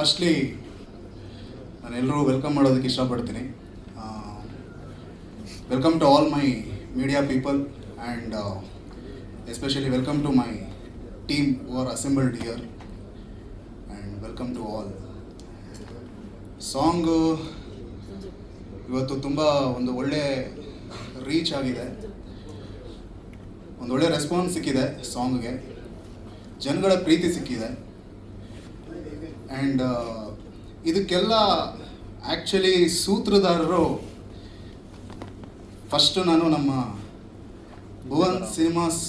Firstly ನಾನು ಎಲ್ಲರೂ welcome ಮಾಡೋದಕ್ಕೆ ಇಷ್ಟಪಡ್ತೀನಿ. Welcome to all my media people and especially welcome to my team are assembled here and welcome to all song ಇವತ್ತು ತುಂಬ ಒಂದು ಒಳ್ಳೆ ರೀಚ್ ಆಗಿದೆ. ಒಂದು ಒಳ್ಳೆ ರೆಸ್ಪಾನ್ಸ್ ಸಿಕ್ಕಿದೆ ಸಾಂಗ್ಗೆ ಜನಗಳ ಪ್ರೀತಿ ಸಿಕ್ಕಿದೆ. ಆ್ಯಂಡ್ ಇದಕ್ಕೆಲ್ಲ ಆ್ಯಕ್ಚುಲಿ ಸೂತ್ರಧಾರರು ಫಸ್ಟು ನಾನು ನಮ್ಮ ಭುವನ್ ಸಿನಿಮಾಸ್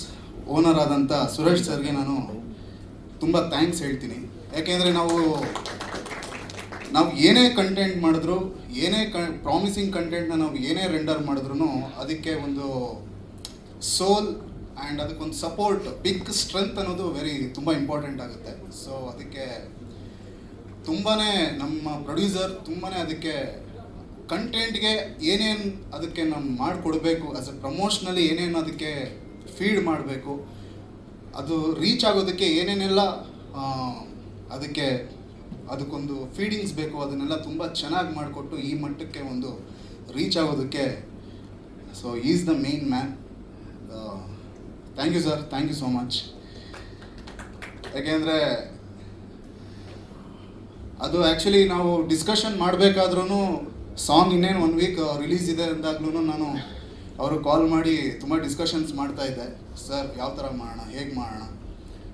ಓನರ್ ಆದಂಥ ಸುರೇಶ್ ಸರ್ಗೆ ನಾನು ತುಂಬ ಥ್ಯಾಂಕ್ಸ್ ಹೇಳ್ತೀನಿ. ಯಾಕೆಂದರೆ ನಾವು ನಾವು ಏನೇ ಕಂಟೆಂಟ್ ಮಾಡಿದ್ರು, ಏನೇ ಕ ಪ್ರಾಮಿಸಿಂಗ್ ಕಂಟೆಂಟ್ನ ನಾವು ಏನೇ ರೆಂಡರ್ ಮಾಡಿದ್ರು ಅದಕ್ಕೆ ಒಂದು ಸೋಲ್ ಆ್ಯಂಡ್ ಅದಕ್ಕೊಂದು ಸಪೋರ್ಟ್ ಬಿಗ್ ಸ್ಟ್ರೆಂತ್ ಅನ್ನೋದು ವೆರಿ ತುಂಬ ಇಂಪಾರ್ಟೆಂಟ್ ಆಗುತ್ತೆ. ಸೊ ಅದಕ್ಕೆ ತುಂಬಾ ನಮ್ಮ ಪ್ರೊಡ್ಯೂಸರ್ ತುಂಬಾ ಅದಕ್ಕೆ ಕಂಟೆಂಟ್ಗೆ ಏನೇನು ಅದಕ್ಕೆ ನಾವು ಮಾಡಿಕೊಡ್ಬೇಕು ಆಸ್ ಅ ಪ್ರಮೋಷ್ನಲ್ಲಿ ಏನೇನು ಅದಕ್ಕೆ ಫೀಡ್ ಮಾಡಬೇಕು, ಅದು ರೀಚ್ ಆಗೋದಕ್ಕೆ ಏನೇನೆಲ್ಲ ಅದಕ್ಕೆ ಅದಕ್ಕೊಂದು ಫೀಡಿಂಗ್ಸ್ ಬೇಕು, ಅದನ್ನೆಲ್ಲ ತುಂಬ ಚೆನ್ನಾಗಿ ಮಾಡಿಕೊಟ್ಟು ಈ ಮಟ್ಟಕ್ಕೆ ಒಂದು ರೀಚ್ ಆಗೋದಕ್ಕೆ so is the main man thank you sir thank you so much ಯಾಕೆಂದರೆ ಅದು ಆ್ಯಕ್ಚುಲಿ ನಾವು ಡಿಸ್ಕಷನ್ ಮಾಡಬೇಕಾದ್ರೂ ಸಾಂಗ್ ಇನ್ನೇನು ಒನ್ ವೀಕ್ ರಿಲೀಸ್ ಇದೆ ಅಂದಾಗ್ಲೂ ನಾನು ಅವರು ಕಾಲ್ ಮಾಡಿ ತುಂಬ ಡಿಸ್ಕಷನ್ಸ್ ಮಾಡ್ತಾ ಇದ್ದೆ. ಸರ್ ಯಾವ ಥರ ಮಾಡೋಣ? ಹೇಗೆ ಮಾಡೋಣ?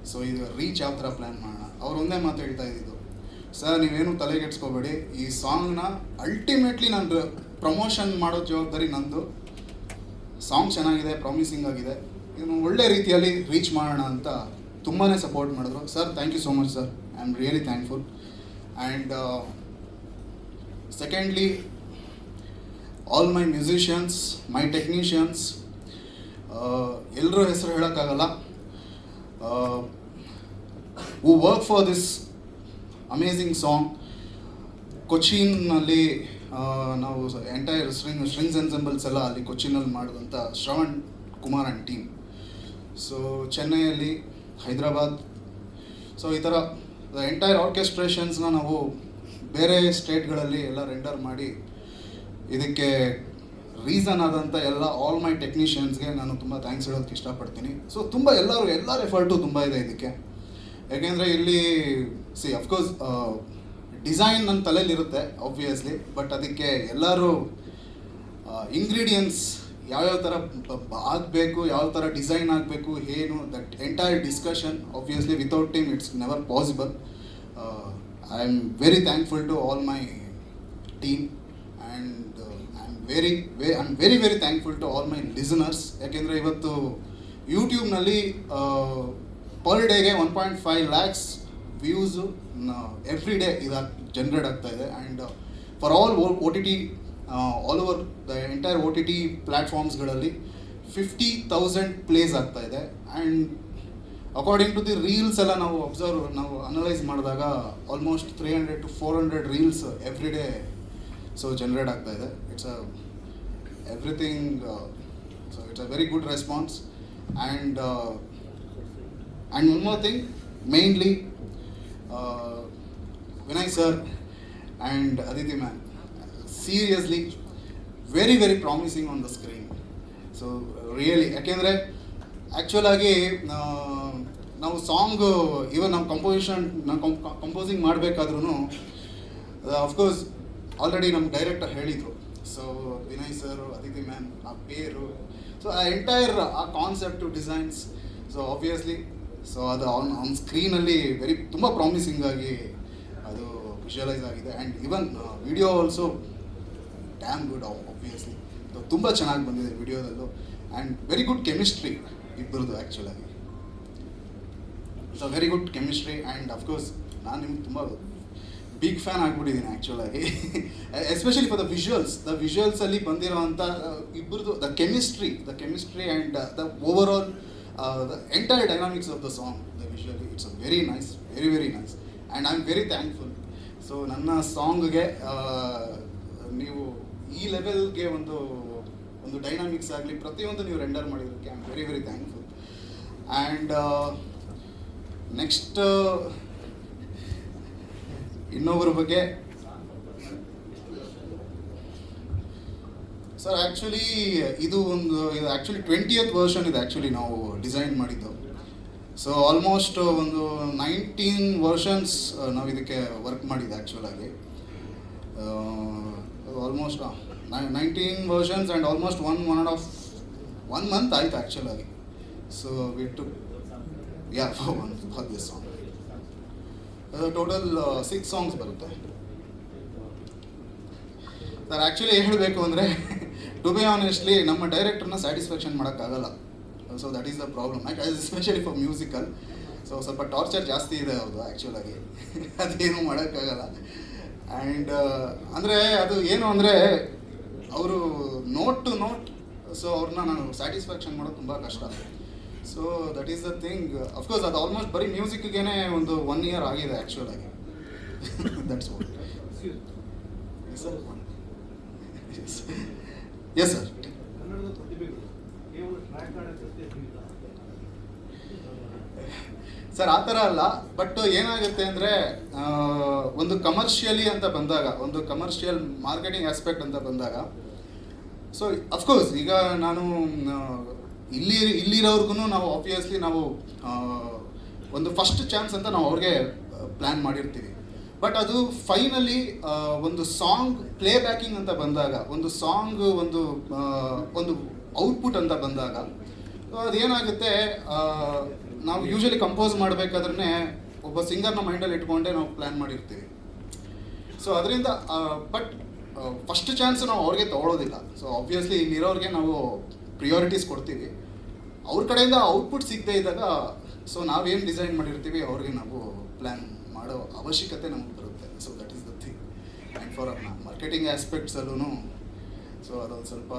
ಸೊ ಇದು ರೀಚ್ ಯಾವ ಥರ ಪ್ಲ್ಯಾನ್ ಮಾಡೋಣ? ಅವ್ರು ಒಂದೇ ಮಾತು ಹೇಳ್ತಾ ಇದ್ದಿದ್ದು. ಸರ್ ನೀವೇನು ತಲೆಗೆಟ್ಸ್ಕೋಬೇಡಿ ಈ ಸಾಂಗ್ನ ಅಲ್ಟಿಮೇಟ್ಲಿ ನಾನು ಪ್ರಮೋಷನ್ ಮಾಡೋ ಜವಾಬ್ದಾರಿ ನಂದು. ಸಾಂಗ್ ಚೆನ್ನಾಗಿದೆ ಪ್ರಾಮಿಸಿಂಗ್ ಆಗಿದೆ. ಇದನ್ನು ಒಳ್ಳೆ ರೀತಿಯಲ್ಲಿ ರೀಚ್ ಮಾಡೋಣ ಅಂತ ತುಂಬಾ ಸಪೋರ್ಟ್ ಮಾಡಿದ್ರು. Sir thank you so much sir I am really thankful and secondly all my musicians my technicians ಎಲ್ಲರೂ ಹೆಸರು ಹೇಳೋಕ್ಕಾಗಲ್ಲ. We work for this amazing song ಕೊಚ್ಚಿನಲ್ಲಿ ನಾವು ಎಂಟೈರ್ ಸ್ಟ್ರಿಂಗ್ ಸ್ಟ್ರಿಂಗ್ಸ್ ಎನ್ಸೆಂಬಲ್ಸ್ ಎಲ್ಲ ಅಲ್ಲಿ ಕೊಚ್ಚಿನಲ್ಲಿ ಮಾಡಿದಂಥ Shravan Kumar and team so ಚೆನ್ನೈಯಲ್ಲಿ Hyderabad. So ಈ ಥರ ಎಂಟೈರ್ ಆರ್ಕೆಸ್ಟ್ರೇಷನ್ಸ್ನ ನಾವು ಬೇರೆ ಸ್ಟೇಟ್ಗಳಲ್ಲಿ ಎಲ್ಲ ರೆಂಡರ್ ಮಾಡಿ, ಇದಕ್ಕೆ ರೀಸನ್ ಆದಂಥ ಎಲ್ಲ ಆಲ್ ಮೈ ಟೆಕ್ನಿಷಿಯನ್ಸ್ಗೆ ನಾನು ತುಂಬ ಥ್ಯಾಂಕ್ಸ್ ಹೇಳೋದಕ್ಕೆ ಇಷ್ಟಪಡ್ತೀನಿ. ಸೊ ತುಂಬ ಎಲ್ಲರೂ ಎಲ್ಲ ಎಫರ್ಟು ತುಂಬ ಇದೆ ಇದಕ್ಕೆ. ಯಾಕೆಂದರೆ ಇಲ್ಲಿ ಸಿ ಅಫ್ಕೋರ್ಸ್ ಡಿಸೈನ್ ನನ್ನ ತಲೆಯಲ್ಲಿರುತ್ತೆ ಆಬ್ವಿಯಸ್ಲಿ ಬಟ್ ಅದಕ್ಕೆ ಎಲ್ಲರೂ ಇಂಗ್ರೀಡಿಯೆಂಟ್ಸ್ ಯಾವ್ಯಾವ ಥರ ಆಗಬೇಕು ಯಾವ ಥರ ಡಿಸೈನ್ ಆಗಬೇಕು, ಏನು that entire discussion obviously without team it's never possible I am very thankful to all my team and I am very very I am very very thankful to all my listeners ಯಾಕೆಂದರೆ ಇವತ್ತು ಯೂಟ್ಯೂಬ್ನಲ್ಲಿ per ಡೇಗೆ one point five lakhs views every day ಇದಾಗ generate ಆಗ್ತಾ ಇದೆ. And for all O T T all over the entire O T T ಪ್ಲ್ಯಾಟ್ಫಾರ್ಮ್ಸ್ಗಳಲ್ಲಿ fifty thousand plays ಆಗ್ತಾ ಇದೆ. And according to the reels ಎಲ್ಲ ನಾವು ಅಬ್ಸರ್ವ್ ನಾವು analyse ಮಾಡಿದಾಗ almost three hundred to four hundred reels every day so generate ಆಗ್ತಾ ಇದೆ. It's a everything so it's a very good response and and one more thing mainly Vinay sir and Aditi ma'am seriously very very promising on the screen so really ಯಾಕೆಂದರೆ ಆ್ಯಕ್ಚುಲಾಗಿ ನಾವು song even ನಮ್ಮ composition ನಮ್ಮ composing ಮಾಡಬೇಕಾದ್ರೂ of course already ನಮ್ಮ director ಹೇಳಿದರು. So Vinay sir Aditi ma'am ಆ pair so ಆ ಎಂಟೈರ್ ಆ concept designs so obviously so ಅದು ಆನ್ ಆನ್ ಸ್ಕ್ರೀನಲ್ಲಿ ವೆರಿ ತುಂಬ ಪ್ರಾಮಿಸಿಂಗ್ ಆಗಿ ಅದು ವಿಜುವಲೈಸ್ ಆಗಿದೆ. And even video also damn good obviously ತುಂಬ ಚೆನ್ನಾಗಿ ಬಂದಿದೆ ವಿಡಿಯೋದಲ್ಲೂ. ಆ್ಯಂಡ್ ವೆರಿ ಗುಡ್ ಕೆಮಿಸ್ಟ್ರಿ ಇಬ್ಬರದು ಆ್ಯಕ್ಚುಲಾಗಿ so very good chemistry and of course ನಾನು ನಿಮ್ಗೆ ತುಂಬ ಬಿಗ್ ಫ್ಯಾನ್ ಆಗಿಬಿಟ್ಟಿದ್ದೀನಿ ಆ್ಯಕ್ಚುಲಾಗಿ especially for the visuals the ವಿಜುವಲ್ಸಲ್ಲಿ ಬಂದಿರೋವಂಥ ಇಬ್ಬರದು the chemistry the chemistry and the all the entire dynamics of the song the visually it's a very nice very very nice and I am very thankful so ನನ್ನ ಸಾಂಗ್ಗೆ ನೀವು ಈ ಲೆವೆಲ್ಗೆ ಒಂದು ಒಂದು dynamics ಆಗಲಿ, ಪ್ರತಿಯೊಂದು ನೀವು render ಮಾಡಿರೋಕ್ಕೆ I am very very thankful and next ಇನ್ನೊಬ್ಬರ ಬಗ್ಗೆ. ಸರ್ ಆ್ಯಕ್ಚುಲಿ ಇದು ಒಂದು, ಇದು ಆ್ಯಕ್ಚುಲಿ ಟ್ವೆಂಟಿಯತ್ ವರ್ಷನ್ ಇದು ಆ್ಯಕ್ಚುಲಿ ನಾವು ಡಿಸೈನ್ ಮಾಡಿದ್ದು. ಸೊ ಆಲ್ಮೋಸ್ಟ್ ಒಂದು ನೈನ್ಟೀನ್ ವರ್ಷನ್ಸ್ ನಾವು ಇದಕ್ಕೆ ವರ್ಕ್ ಮಾಡಿದ್ದು ಆ್ಯಕ್ಚುಲಾಗಿ almost nineteen versions and almost one one and half one month ಆಯ್ತು ಆ್ಯಕ್ಚುಲಾಗಿ ಸೊ ಬಿಟ್ಟು yeah one for song total six songs ಬರುತ್ತೆ. ಸರ್ ಆ್ಯಕ್ಚುಲಿ ಹೇಳಬೇಕು ಅಂದರೆ ಟು ಬಿ ಆನೆಸ್ಟ್ಲಿ ನಮ್ಮ ಡೈರೆಕ್ಟರ್ನ ಸ್ಯಾಟಿಸ್ಫ್ಯಾಕ್ಷನ್ ಮಾಡೋಕ್ಕಾಗಲ್ಲ. So that is the problem especially for musical so ಸ್ವಲ್ಪ ಟಾರ್ಚರ್ ಜಾಸ್ತಿ ಇದೆ ಅವ್ರದ್ದು ಆ್ಯಕ್ಚುಲಾಗಿ ಅದೇನು ಮಾಡೋಕ್ಕಾಗಲ್ಲ. ಆ್ಯಂಡ್ ಅಂದರೆ ಅದು ಏನು ಅಂದರೆ ಅವರು ನೋಟ್ ಟು ನೋಟ್ ಸೊ ಅವ್ರನ್ನ ನಾನು ಸ್ಯಾಟಿಸ್ಫ್ಯಾಕ್ಷನ್ ಮಾಡೋದು ತುಂಬ ಕಷ್ಟ. So that is the thing of course ಅದು ಆಲ್ಮೋಸ್ಟ್ ಬರೀ ಮ್ಯೂಸಿಕ್ಗೇನೆ ಒಂದು ಒನ್ ಇಯರ್ ಆಗಿದೆ ಆ್ಯಕ್ಚುಲಾಗಿ that's what yes sir sir ಆ ಥರ ಅಲ್ಲ. ಬಟ್ ಏನಾಗುತ್ತೆ ಅಂದರೆ ಒಂದು ಕಮರ್ಷಿಯಲಿ ಅಂತ ಬಂದಾಗ ಒಂದು ಕಮರ್ಷಿಯಲ್ ಮಾರ್ಕೆಟಿಂಗ್ ಆಸ್ಪೆಕ್ಟ್ ಅಂತ ಬಂದಾಗ ಸೊ ಅಫ್ಕೋರ್ಸ್ ಈಗ ನಾನು ಇಲ್ಲಿ ಇಲ್ಲಿರೋರ್ಗು ನಾವು ಆಬ್ವಿಯಸ್ಲಿ ನಾವು ಒಂದು ಫಸ್ಟ್ ಚಾನ್ಸ್ ಅಂತ ನಾವು ಅವ್ರಿಗೆ ಪ್ಲ್ಯಾನ್ ಮಾಡಿರ್ತೀವಿ. ಬಟ್ ಅದು ಫೈನಲಿ ಒಂದು ಸಾಂಗ್ ಪ್ಲೇ ಬ್ಯಾಕಿಂಗ್ ಅಂತ ಬಂದಾಗ, ಒಂದು ಸಾಂಗ್ ಒಂದು ಒಂದು ಔಟ್ಪುಟ್ ಅಂತ ಬಂದಾಗ ಅದೇನಾಗುತ್ತೆ ನಾವು ಯೂಶಲಿ ಕಂಪೋಸ್ ಮಾಡಬೇಕಾದ್ರೆ ಒಬ್ಬ ಸಿಂಗರ್ನ ಮೈಂಡಲ್ಲಿ ಇಟ್ಕೊಂಡೆ ನಾವು ಪ್ಲ್ಯಾನ್ ಮಾಡಿರ್ತೀವಿ. ಸೊ ಅದರಿಂದ ಬಟ್ ಫಸ್ಟ್ ಚಾನ್ಸ್ ನಾವು ಅವ್ರಿಗೆ ತಗೊಳ್ಳೋದಿಲ್ಲ ಸೊ ಆಬ್ವಿಯಸ್ಲಿ ಇಲ್ಲಿರೋರಿಗೆ ನಾವು ಪ್ರಿಯಾರಿಟೀಸ್ ಕೊಡ್ತೀವಿ. ಅವ್ರ ಕಡೆಯಿಂದ ಔಟ್ಪುಟ್ ಸಿಗದೆ ಇದ್ದಾಗ ಸೊ ನಾವೇನು ಡಿಸೈನ್ ಮಾಡಿರ್ತೀವಿ, ಅವ್ರಿಗೆ ನಾವು ಪ್ಲ್ಯಾನ್ ಮಾಡೋ ಅವಶ್ಯಕತೆ ನಮಗೆ ಬರುತ್ತೆ. So that is the thing and for marketing ಆಸ್ಪೆಕ್ಟ್ಸಲ್ಲೂ so ಅದೊಂದು ಸ್ವಲ್ಪ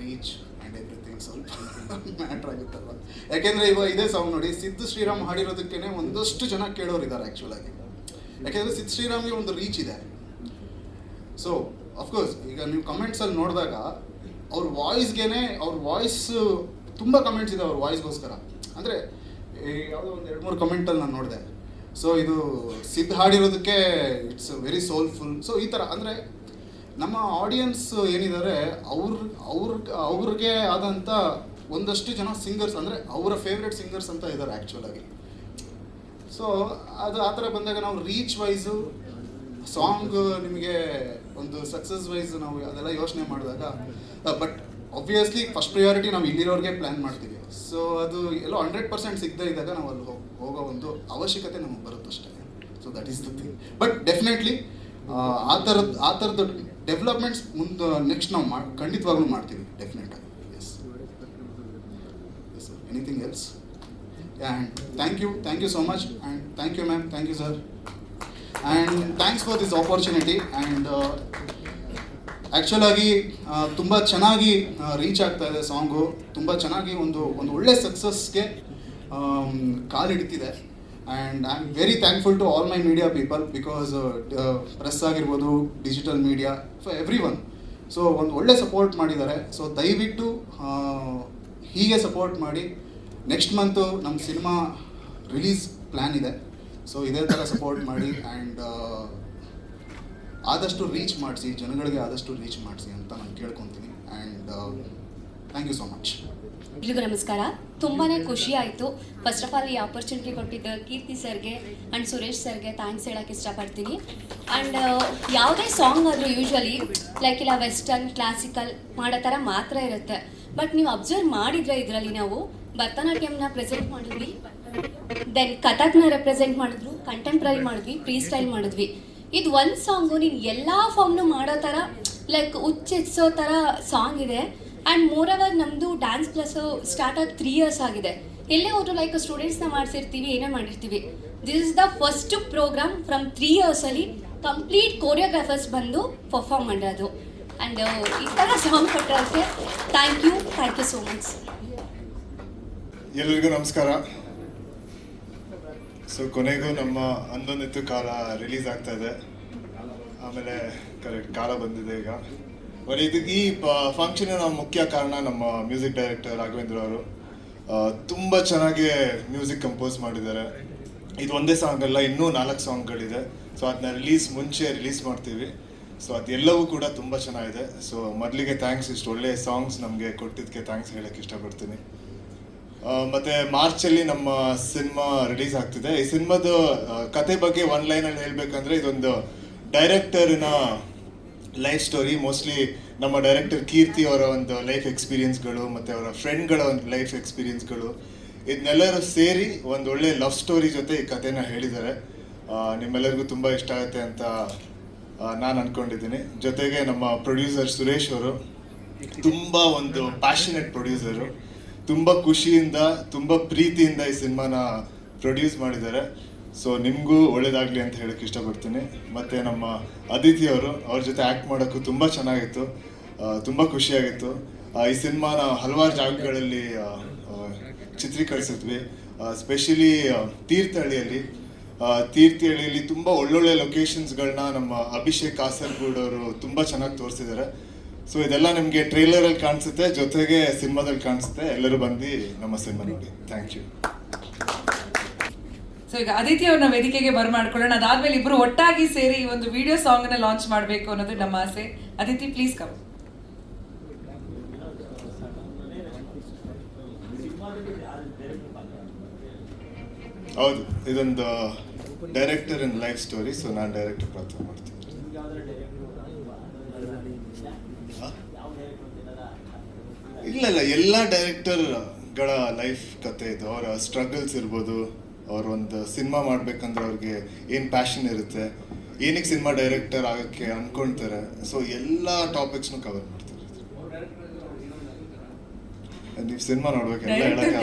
ರೀಚ್ ಆ್ಯಂಡ್ ಎವ್ರಿಥಿಂಗ್ ಸ್ವಲ್ಪ ಮ್ಯಾಟ್ರ್ ಆಗುತ್ತಲ್ವ? ಯಾಕೆಂದರೆ ಇವಾಗ ಇದೇ ಸಾಂಗ್ ನೋಡಿ, ಸಿದ್ದು ಶ್ರೀರಾಮ್ ಹಾಡಿರೋದಕ್ಕೇ ಒಂದಷ್ಟು ಜನ ಕೇಳೋರು ಇದ್ದಾರೆ ಆ್ಯಕ್ಚುಲಾಗಿ ಯಾಕೆಂದರೆ ಸಿದ್ದು ಶ್ರೀರಾಮ್ಗೆ ಒಂದು ರೀಚ್ ಇದೆ. ಸೊ ಅಫ್ಕೋರ್ಸ್ ಈಗ ನೀವು ಕಮೆಂಟ್ಸಲ್ಲಿ ನೋಡಿದಾಗ ಅವ್ರ ವಾಯ್ಸ್ಗೇನೆ ಅವ್ರ ವಾಯ್ಸ್ ತುಂಬ ಕಮೆಂಟ್ಸ್ ಇದೆ ಅವ್ರ ವಾಯ್ಸ್ಗೋಸ್ಕರ ಅಂದರೆ ಯಾವುದೋ ಒಂದು ಎರಡು ಮೂರು ಕಮೆಂಟಲ್ಲಿ ನಾನು ನೋಡಿದೆ. ಸೊ ಇದು ಸಿದ್ಧ ಹಾಡಿರೋದಕ್ಕೆ ಇಟ್ಸ್ ವೆರಿ ಸೋಲ್ಫುಲ್ ಸೊ ಈ ಥರ ಅಂದರೆ ನಮ್ಮ ಆಡಿಯನ್ಸ್ ಏನಿದ್ದಾರೆ ಅವ್ರ ಅವ್ರ, ಅವ್ರಿಗೆ ಆದಂಥ ಒಂದಷ್ಟು ಜನ ಸಿಂಗರ್ಸ್ ಅಂದರೆ ಅವರ ಫೇವ್ರೆಟ್ ಸಿಂಗರ್ಸ್ ಅಂತ ಇದ್ದಾರೆ ಆ್ಯಕ್ಚುಲಾಗಿ ಸೊ ಅದು ಆ ಥರ ಬಂದಾಗ ನಾವು ರೀಚ್ ವೈಸು ಸಾಂಗ್ ನಿಮಗೆ ಒಂದು ಸಕ್ಸಸ್ ವೈಸ್ ನಾವು ಅದೆಲ್ಲ ಯೋಚನೆ ಮಾಡಿದಾಗ ಬಟ್ ಆಬ್ವಿಯಸ್ಲಿ ಫಸ್ಟ್ ಪ್ರಿಯಾರಿಟಿ ನಾವು ಇಲ್ಲಿರೋರಿಗೆ ಪ್ಲ್ಯಾನ್ ಮಾಡ್ತೀವಿ. ಸೊ ಅದು ಎಲ್ಲೋ ಹಂಡ್ರೆಡ್ ಪರ್ಸೆಂಟ್ ಸಿಗದೇ ಇದ್ದಾಗ ನಾವು ಅಲ್ಲಿ ಹೋಗ್- ಒಂದು ಅವಶ್ಯಕತೆ ನಮಗೆ ಬರುತ್ತಷ್ಟೇ. So that is the thing but definitely ಆ ಥರದ್ದು ಆ ಥರದ್ದು ಡೆವಲಪ್ಮೆಂಟ್ಸ್ ಮುಂದೆ ನೆಕ್ಸ್ಟ್ ನಾವು ಮಾಡಿ ಖಂಡಿತವಾಗ್ಲೂ ಮಾಡ್ತೀವಿ. Definite yes yes anything else and thank you thank you so much and thank you ma'am thank you sir and thanks for this opportunity and ಆ್ಯಕ್ಚುಲಾಗಿ ತುಂಬ ಚೆನ್ನಾಗಿ ರೀಚ್ ಆಗ್ತಾ ಇದೆ ಸಾಂಗು. ತುಂಬ ಚೆನ್ನಾಗಿ ಒಂದು ಒಂದು ಒಳ್ಳೆ ಸಕ್ಸಸ್ಗೆ ಕಾಲಿಡ್ತಿದೆ. And I am very thankful to all my media people because press ಆಗಿರ್ಬೋದು digital media for everyone so ಒಂದು ಒಳ್ಳೆ ಸಪೋರ್ಟ್ ಮಾಡಿದ್ದಾರೆ. ಸೊ ದಯವಿಟ್ಟು ಆ, ಹೀಗೆ ಸಪೋರ್ಟ್ ಮಾಡಿ. ನೆಕ್ಸ್ಟ್ ಮಂತು ನಮ್ಮ ಸಿನಿಮಾ ರಿಲೀಸ್ ಪ್ಲ್ಯಾನ್ ಇದೆ. ಸೊ ಇದೇ ಥರ ಸಪೋರ್ಟ್ ಮಾಡಿ ಆ್ಯಂಡ್ ಆದಷ್ಟು ರೀಚ್ ಮಾಡಿಸಿ, ಜನಗಳಿಗೆ ಆದಷ್ಟು ರೀಚ್ ಮಾಡಿಸಿ ಅಂತ ನಾನು ಕೇಳ್ಕೊತೀನಿ. And thank you so much ಎಲ್ರಿಗೂ ನಮಸ್ಕಾರ. ತುಂಬಾ ಖುಷಿ ಆಯಿತು. ಫಸ್ಟ್ ಆಫ್ ಆಲ್ ಈ ಆಪರ್ಚುನಿಟಿ ಕೊಟ್ಟಿದ್ದ ಕೀರ್ತಿ ಸರ್ಗೆ ಆ್ಯಂಡ್ ಸುರೇಶ್ ಸರ್ಗೆ ಥ್ಯಾಂಕ್ಸ್ ಹೇಳೋಕ್ಕೆ ಇಷ್ಟಪಡ್ತೀನಿ. ಆ್ಯಂಡ್ ಯಾವುದೇ ಸಾಂಗ್ ಆದರೂ ಯೂಶ್ವಲಿ ಲೈಕ್ ಇಲ್ಲ ವೆಸ್ಟರ್ನ್ ಕ್ಲಾಸಿಕಲ್ ಮಾಡೋ ಥರ ಮಾತ್ರ ಇರುತ್ತೆ. ಬಟ್ ನೀವು ಅಬ್ಸರ್ವ್ ಮಾಡಿದ್ರೆ ಇದರಲ್ಲಿ ನಾವು ಭರತನಾಟ್ಯಮ್ನ ಪ್ರೆಸೆಂಟ್ ಮಾಡಿದ್ವಿ. ದೆನ್ ಕಥಕ್ನ ರೆಪ್ರೆಸೆಂಟ್ ಮಾಡಿದ್ರು ಕಂಟೆಂಪ್ರರಿ ಮಾಡಿದ್ವಿ ಫ್ರೀ ಸ್ಟೈಲ್ ಮಾಡಿದ್ವಿ. ಇದು ಒಂದು ಸಾಂಗು ನೀನು ಎಲ್ಲ ಫಾರ್ಮ್ನು ಮಾಡೋ ಥರ ಲೈಕ್ ಹುಚ್ಚೆಚ್ಚೋ ಥರ ಸಾಂಗ್ ಇದೆ. ಆ್ಯಂಡ್ ಅವರ್ ನಮ್ಮದು ಡ್ಯಾನ್ಸ್ ಕ್ಲಾಸು ಸ್ಟಾರ್ಟ್ ಆಗಿ ತ್ರೀ ಇಯರ್ಸ್ ಆಗಿದೆ. ಎಲ್ಲೇ ಹೋದ್ರು ಲೈಕ್ ಸ್ಟೂಡೆಂಟ್ಸ್ನ ಮಾಡಿಸಿರ್ತೀವಿ, ಏನೇ ಮಾಡಿರ್ತೀವಿ. This is the first programme from three ಇಯರ್ಸಲ್ಲಿ complete choreographers ಬಂದು ಪರ್ಫಾರ್ಮ್ ಮಾಡೋದು. ಆ್ಯಂಡ್ ಈ ಥರ ಸಾಂಗ್ ಕೊಟ್ಟರೆ thank you thank you so much ಎಲ್ರಿಗೂ ನಮಸ್ಕಾರ. ಸೊ ಕೊನೆಗೂ ನಮ್ಮ ಅಂದೊಂದಿತ್ತು ಕಾಲ ರಿಲೀಸ್ ಆಗ್ತಾ ಇದೆ. ಆಮೇಲೆ ಕರೆಕ್ಟ್ ಕಾಲ ಬಂದಿದೆ ಈಗ. ಬಟ್ ಇದು ಈ ಫಂಕ್ಷನ್ ಮುಖ್ಯ ಕಾರಣ ನಮ್ಮ ಮ್ಯೂಸಿಕ್ ಡೈರೆಕ್ಟರ್ ರಾಘವೇಂದ್ರ ಅವರು. ತುಂಬ ಚೆನ್ನಾಗಿ ಮ್ಯೂಸಿಕ್ ಕಂಪೋಸ್ ಮಾಡಿದ್ದಾರೆ. ಇದು ಒಂದೇ ಸಾಂಗ್ ಅಲ್ಲ, ಇನ್ನೂ ನಾಲ್ಕು ಸಾಂಗ್ಗಳಿದೆ ಸೊ ಅದನ್ನ ರಿಲೀಸ್ ಮುಂಚೆ ರಿಲೀಸ್ ಮಾಡ್ತೀವಿ. ಸೊ ಅದೆಲ್ಲವೂ ಕೂಡ ತುಂಬ ಚೆನ್ನಾಗಿದೆ. ಸೊ ಮೊದಲಿಗೆ ಥ್ಯಾಂಕ್ಸ್ ಇಷ್ಟು ಒಳ್ಳೆ ಸಾಂಗ್ಸ್ ನಮಗೆ ಕೊಟ್ಟಿದ್ದಕ್ಕೆ ಥ್ಯಾಂಕ್ಸ್ ಹೇಳಕ್ಕೆ ಇಷ್ಟಪಡ್ತೀನಿ. ಮತ್ತೆ ಮಾರ್ಚಲ್ಲಿ ನಮ್ಮ ಸಿನಿಮಾ ರಿಲೀಸ್ ಆಗ್ತಿದೆ. ಈ ಸಿನಿಮಾದ ಕತೆ ಬಗ್ಗೆ ಒನ್ ಲೈನಲ್ಲಿ ಹೇಳ್ಬೇಕಂದ್ರೆ ಇದೊಂದು ಡೈರೆಕ್ಟರ್ನ ಲೈಫ್ ಸ್ಟೋರಿ ಮೋಸ್ಟ್ಲಿ ನಮ್ಮ ಡೈರೆಕ್ಟರ್ ಕೀರ್ತಿ ಅವರ ಒಂದು ಲೈಫ್ ಎಕ್ಸ್ಪೀರಿಯನ್ಸ್ಗಳು ಮತ್ತು ಅವರ ಫ್ರೆಂಡ್ಗಳ ಒಂದು ಲೈಫ್ ಎಕ್ಸ್ಪೀರಿಯನ್ಸ್ಗಳು ಇದನ್ನೆಲ್ಲರೂ ಸೇರಿ ಒಂದು ಒಳ್ಳೆ ಲವ್ ಸ್ಟೋರಿ ಜೊತೆ ಈ ಕಥೆನ ಹೇಳಿದ್ದಾರೆ. ನಿಮ್ಮೆಲ್ಲರಿಗೂ ತುಂಬ ಇಷ್ಟ ಆಗುತ್ತೆ ಅಂತ ನಾನು ಅನ್ಕೊಂಡಿದ್ದೀನಿ. ಜೊತೆಗೆ ನಮ್ಮ ಪ್ರೊಡ್ಯೂಸರ್ ಸುರೇಶ್ ಅವರು, ತುಂಬ ಒಂದು ಪ್ಯಾಷನೆಟ್ ಪ್ರೊಡ್ಯೂಸರು ತುಂಬ ಖುಷಿಯಿಂದ, ತುಂಬ ಪ್ರೀತಿಯಿಂದ ಈ ಸಿನಿಮಾನ ಪ್ರೊಡ್ಯೂಸ್ ಮಾಡಿದ್ದಾರೆ. ಸೊ ನಿಮಗೂ ಒಳ್ಳೇದಾಗಲಿ ಅಂತ ಹೇಳಕ್ಕೆ ಇಷ್ಟಪಡ್ತೀನಿ. ಮತ್ತೆ ನಮ್ಮ ಅದಿತಿ ಅವರು, ಅವ್ರ ಜೊತೆ ಆ್ಯಕ್ಟ್ ಮಾಡೋಕ್ಕೂ ತುಂಬಾ ಚೆನ್ನಾಗಿತ್ತು. ತುಂಬಾ ಖುಷಿಯಾಗಿತ್ತು. ಈ ಸಿನಿಮಾನ ಹಲವಾರು ಜಾಗಗಳಲ್ಲಿ ಚಿತ್ರೀಕರಿಸಿದ್ವಿ. ಸ್ಪೆಷಲಿ ತೀರ್ಥಹಳ್ಳಿಯಲ್ಲಿ. ತೀರ್ಥಹಳ್ಳಿಯಲ್ಲಿ ತುಂಬ ಒಳ್ಳೊಳ್ಳೆ ಲೊಕೇಶನ್ಸ್ಗಳನ್ನ ನಮ್ಮ ಅಭಿಷೇಕ್ ಕಾಸರಗೂಡ್ ಅವರು ತುಂಬ ಚೆನ್ನಾಗಿ ತೋರಿಸಿದ್ದಾರೆ. ಸೊ ಇದೆಲ್ಲ ನಿಮಗೆ ಟ್ರೈಲರಲ್ಲಿ ಕಾಣಿಸುತ್ತೆ ಜೊತೆಗೆ ಸಿನಿಮಾದಲ್ಲಿ ಕಾಣಿಸುತ್ತೆ. ಎಲ್ಲರೂ ಬಂದು ನಮ್ಮ ಸಿನಿಮಾ ನೋಡಿ. ಥ್ಯಾಂಕ್ ಯು ಸೊ ಈಗ ಅದಿತಿ ಅವ್ರನ್ನ ವೇದಿಕೆಗೆ ಬರ್ಮಾಡ್ಕೊಳ್ಳೋಣ ಅದಾದ್ಮೇಲೆ ಇಬ್ರು ಒಟ್ಟಾಗಿ ಸೇರಿ ಈ ಒಂದು ವಿಡಿಯೋ ಸಾಂಗ್ನ ಲಾಂಚ್ ಮಾಡಬೇಕು ಅನ್ನೋದು ನಮ್ಮ ಆಸೆ. ಅದಿತಿ ಪ್ಲೀಸ್ ಕಮ್ ಹೌದು ಇದೊಂದು director in life story so ನಾನು ಡೈರೆಕ್ಟರ್ ಪ್ರಾರ್ಥನೆ ಮಾಡ್ತೀನಿ ಆ? ಇಲ್ಲ ಇಲ್ಲ ಎಲ್ಲ ಡೈರೆಕ್ಟರ್ಗಳ ಲೈಫ್ ಕತೆ ಇದು. ಅವರ ಸ್ಟ್ರಗಲ್ಸ್ ಇರ್ಬೋದು ಅವ್ರ ಒಂದು ಸಿನಿಮಾ ಮಾಡ್ಬೇಕಂದ್ರೆ ಅವ್ರಿಗೆ ಏನು ಪ್ಯಾಷನ್ ಇರುತ್ತೆ ಏನಕ್ಕೆ ಸಿನಿಮಾ ಡೈರೆಕ್ಟರ್ ಆಗೋಕ್ಕೆ ಅನ್ಕೊಳ್ತಾರೆ. ಸೊ ಎಲ್ಲ ಟಾಪಿಕ್ಸ್ನು ಕವರ್ ಮಾಡ್ತಾರೆ. ನೀವು ಸಿನಿಮಾ ನೋಡ್ಬೇಕು ಎಲ್ಲ ಡೈರೆಕ್ಟರ್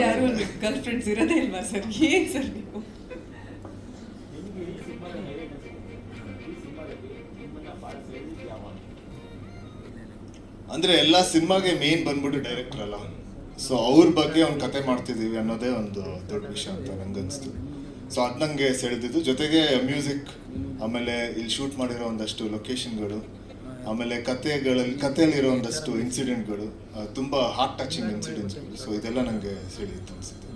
ಅಂದ್ರೆ ಎಲ್ಲ ಸಿನಿಮಾಗೆ ಮೇನ್ ಬಂದ್ಬಿಟ್ಟು ಡೈರೆಕ್ಟರ್ ಅಲ್ಲ ಸೊ ಅವ್ರ ಬಗ್ಗೆ ಒಂದು ಕತೆ ಮಾಡ್ತಿದೀವಿ ಅನ್ನೋದೇ ಒಂದು ದೊಡ್ಡ ವಿಷಯ ಅಂತ ನಂಗನ್ಸ್ತು. ಸೊ ಅದು ನಂಗೆ ಸೆಳೆದಿದ್ದು. ಜೊತೆಗೆ ಮ್ಯೂಸಿಕ್ ಆಮೇಲೆ ಇಲ್ಲಿ ಶೂಟ್ ಮಾಡಿರೋ ಒಂದಷ್ಟು ಲೊಕೇಶನ್ಗಳು ಆಮೇಲೆ ಕತೆಗಳಲ್ಲಿ ಕಥೆಯಲ್ಲಿರೋ ಒಂದಷ್ಟು ಇನ್ಸಿಡೆಂಟ್ಗಳು ತುಂಬ ಹಾರ್ಟ್ ಟಚಿಂಗ್ ಇನ್ಸಿಡೆಂಟ್ಸ್ಗಳು ಸೊ ಇದೆಲ್ಲ ನನಗೆ ಸೆಳೆಯುತ್ತೆ ಅನ್ಸುತ್ತೆ.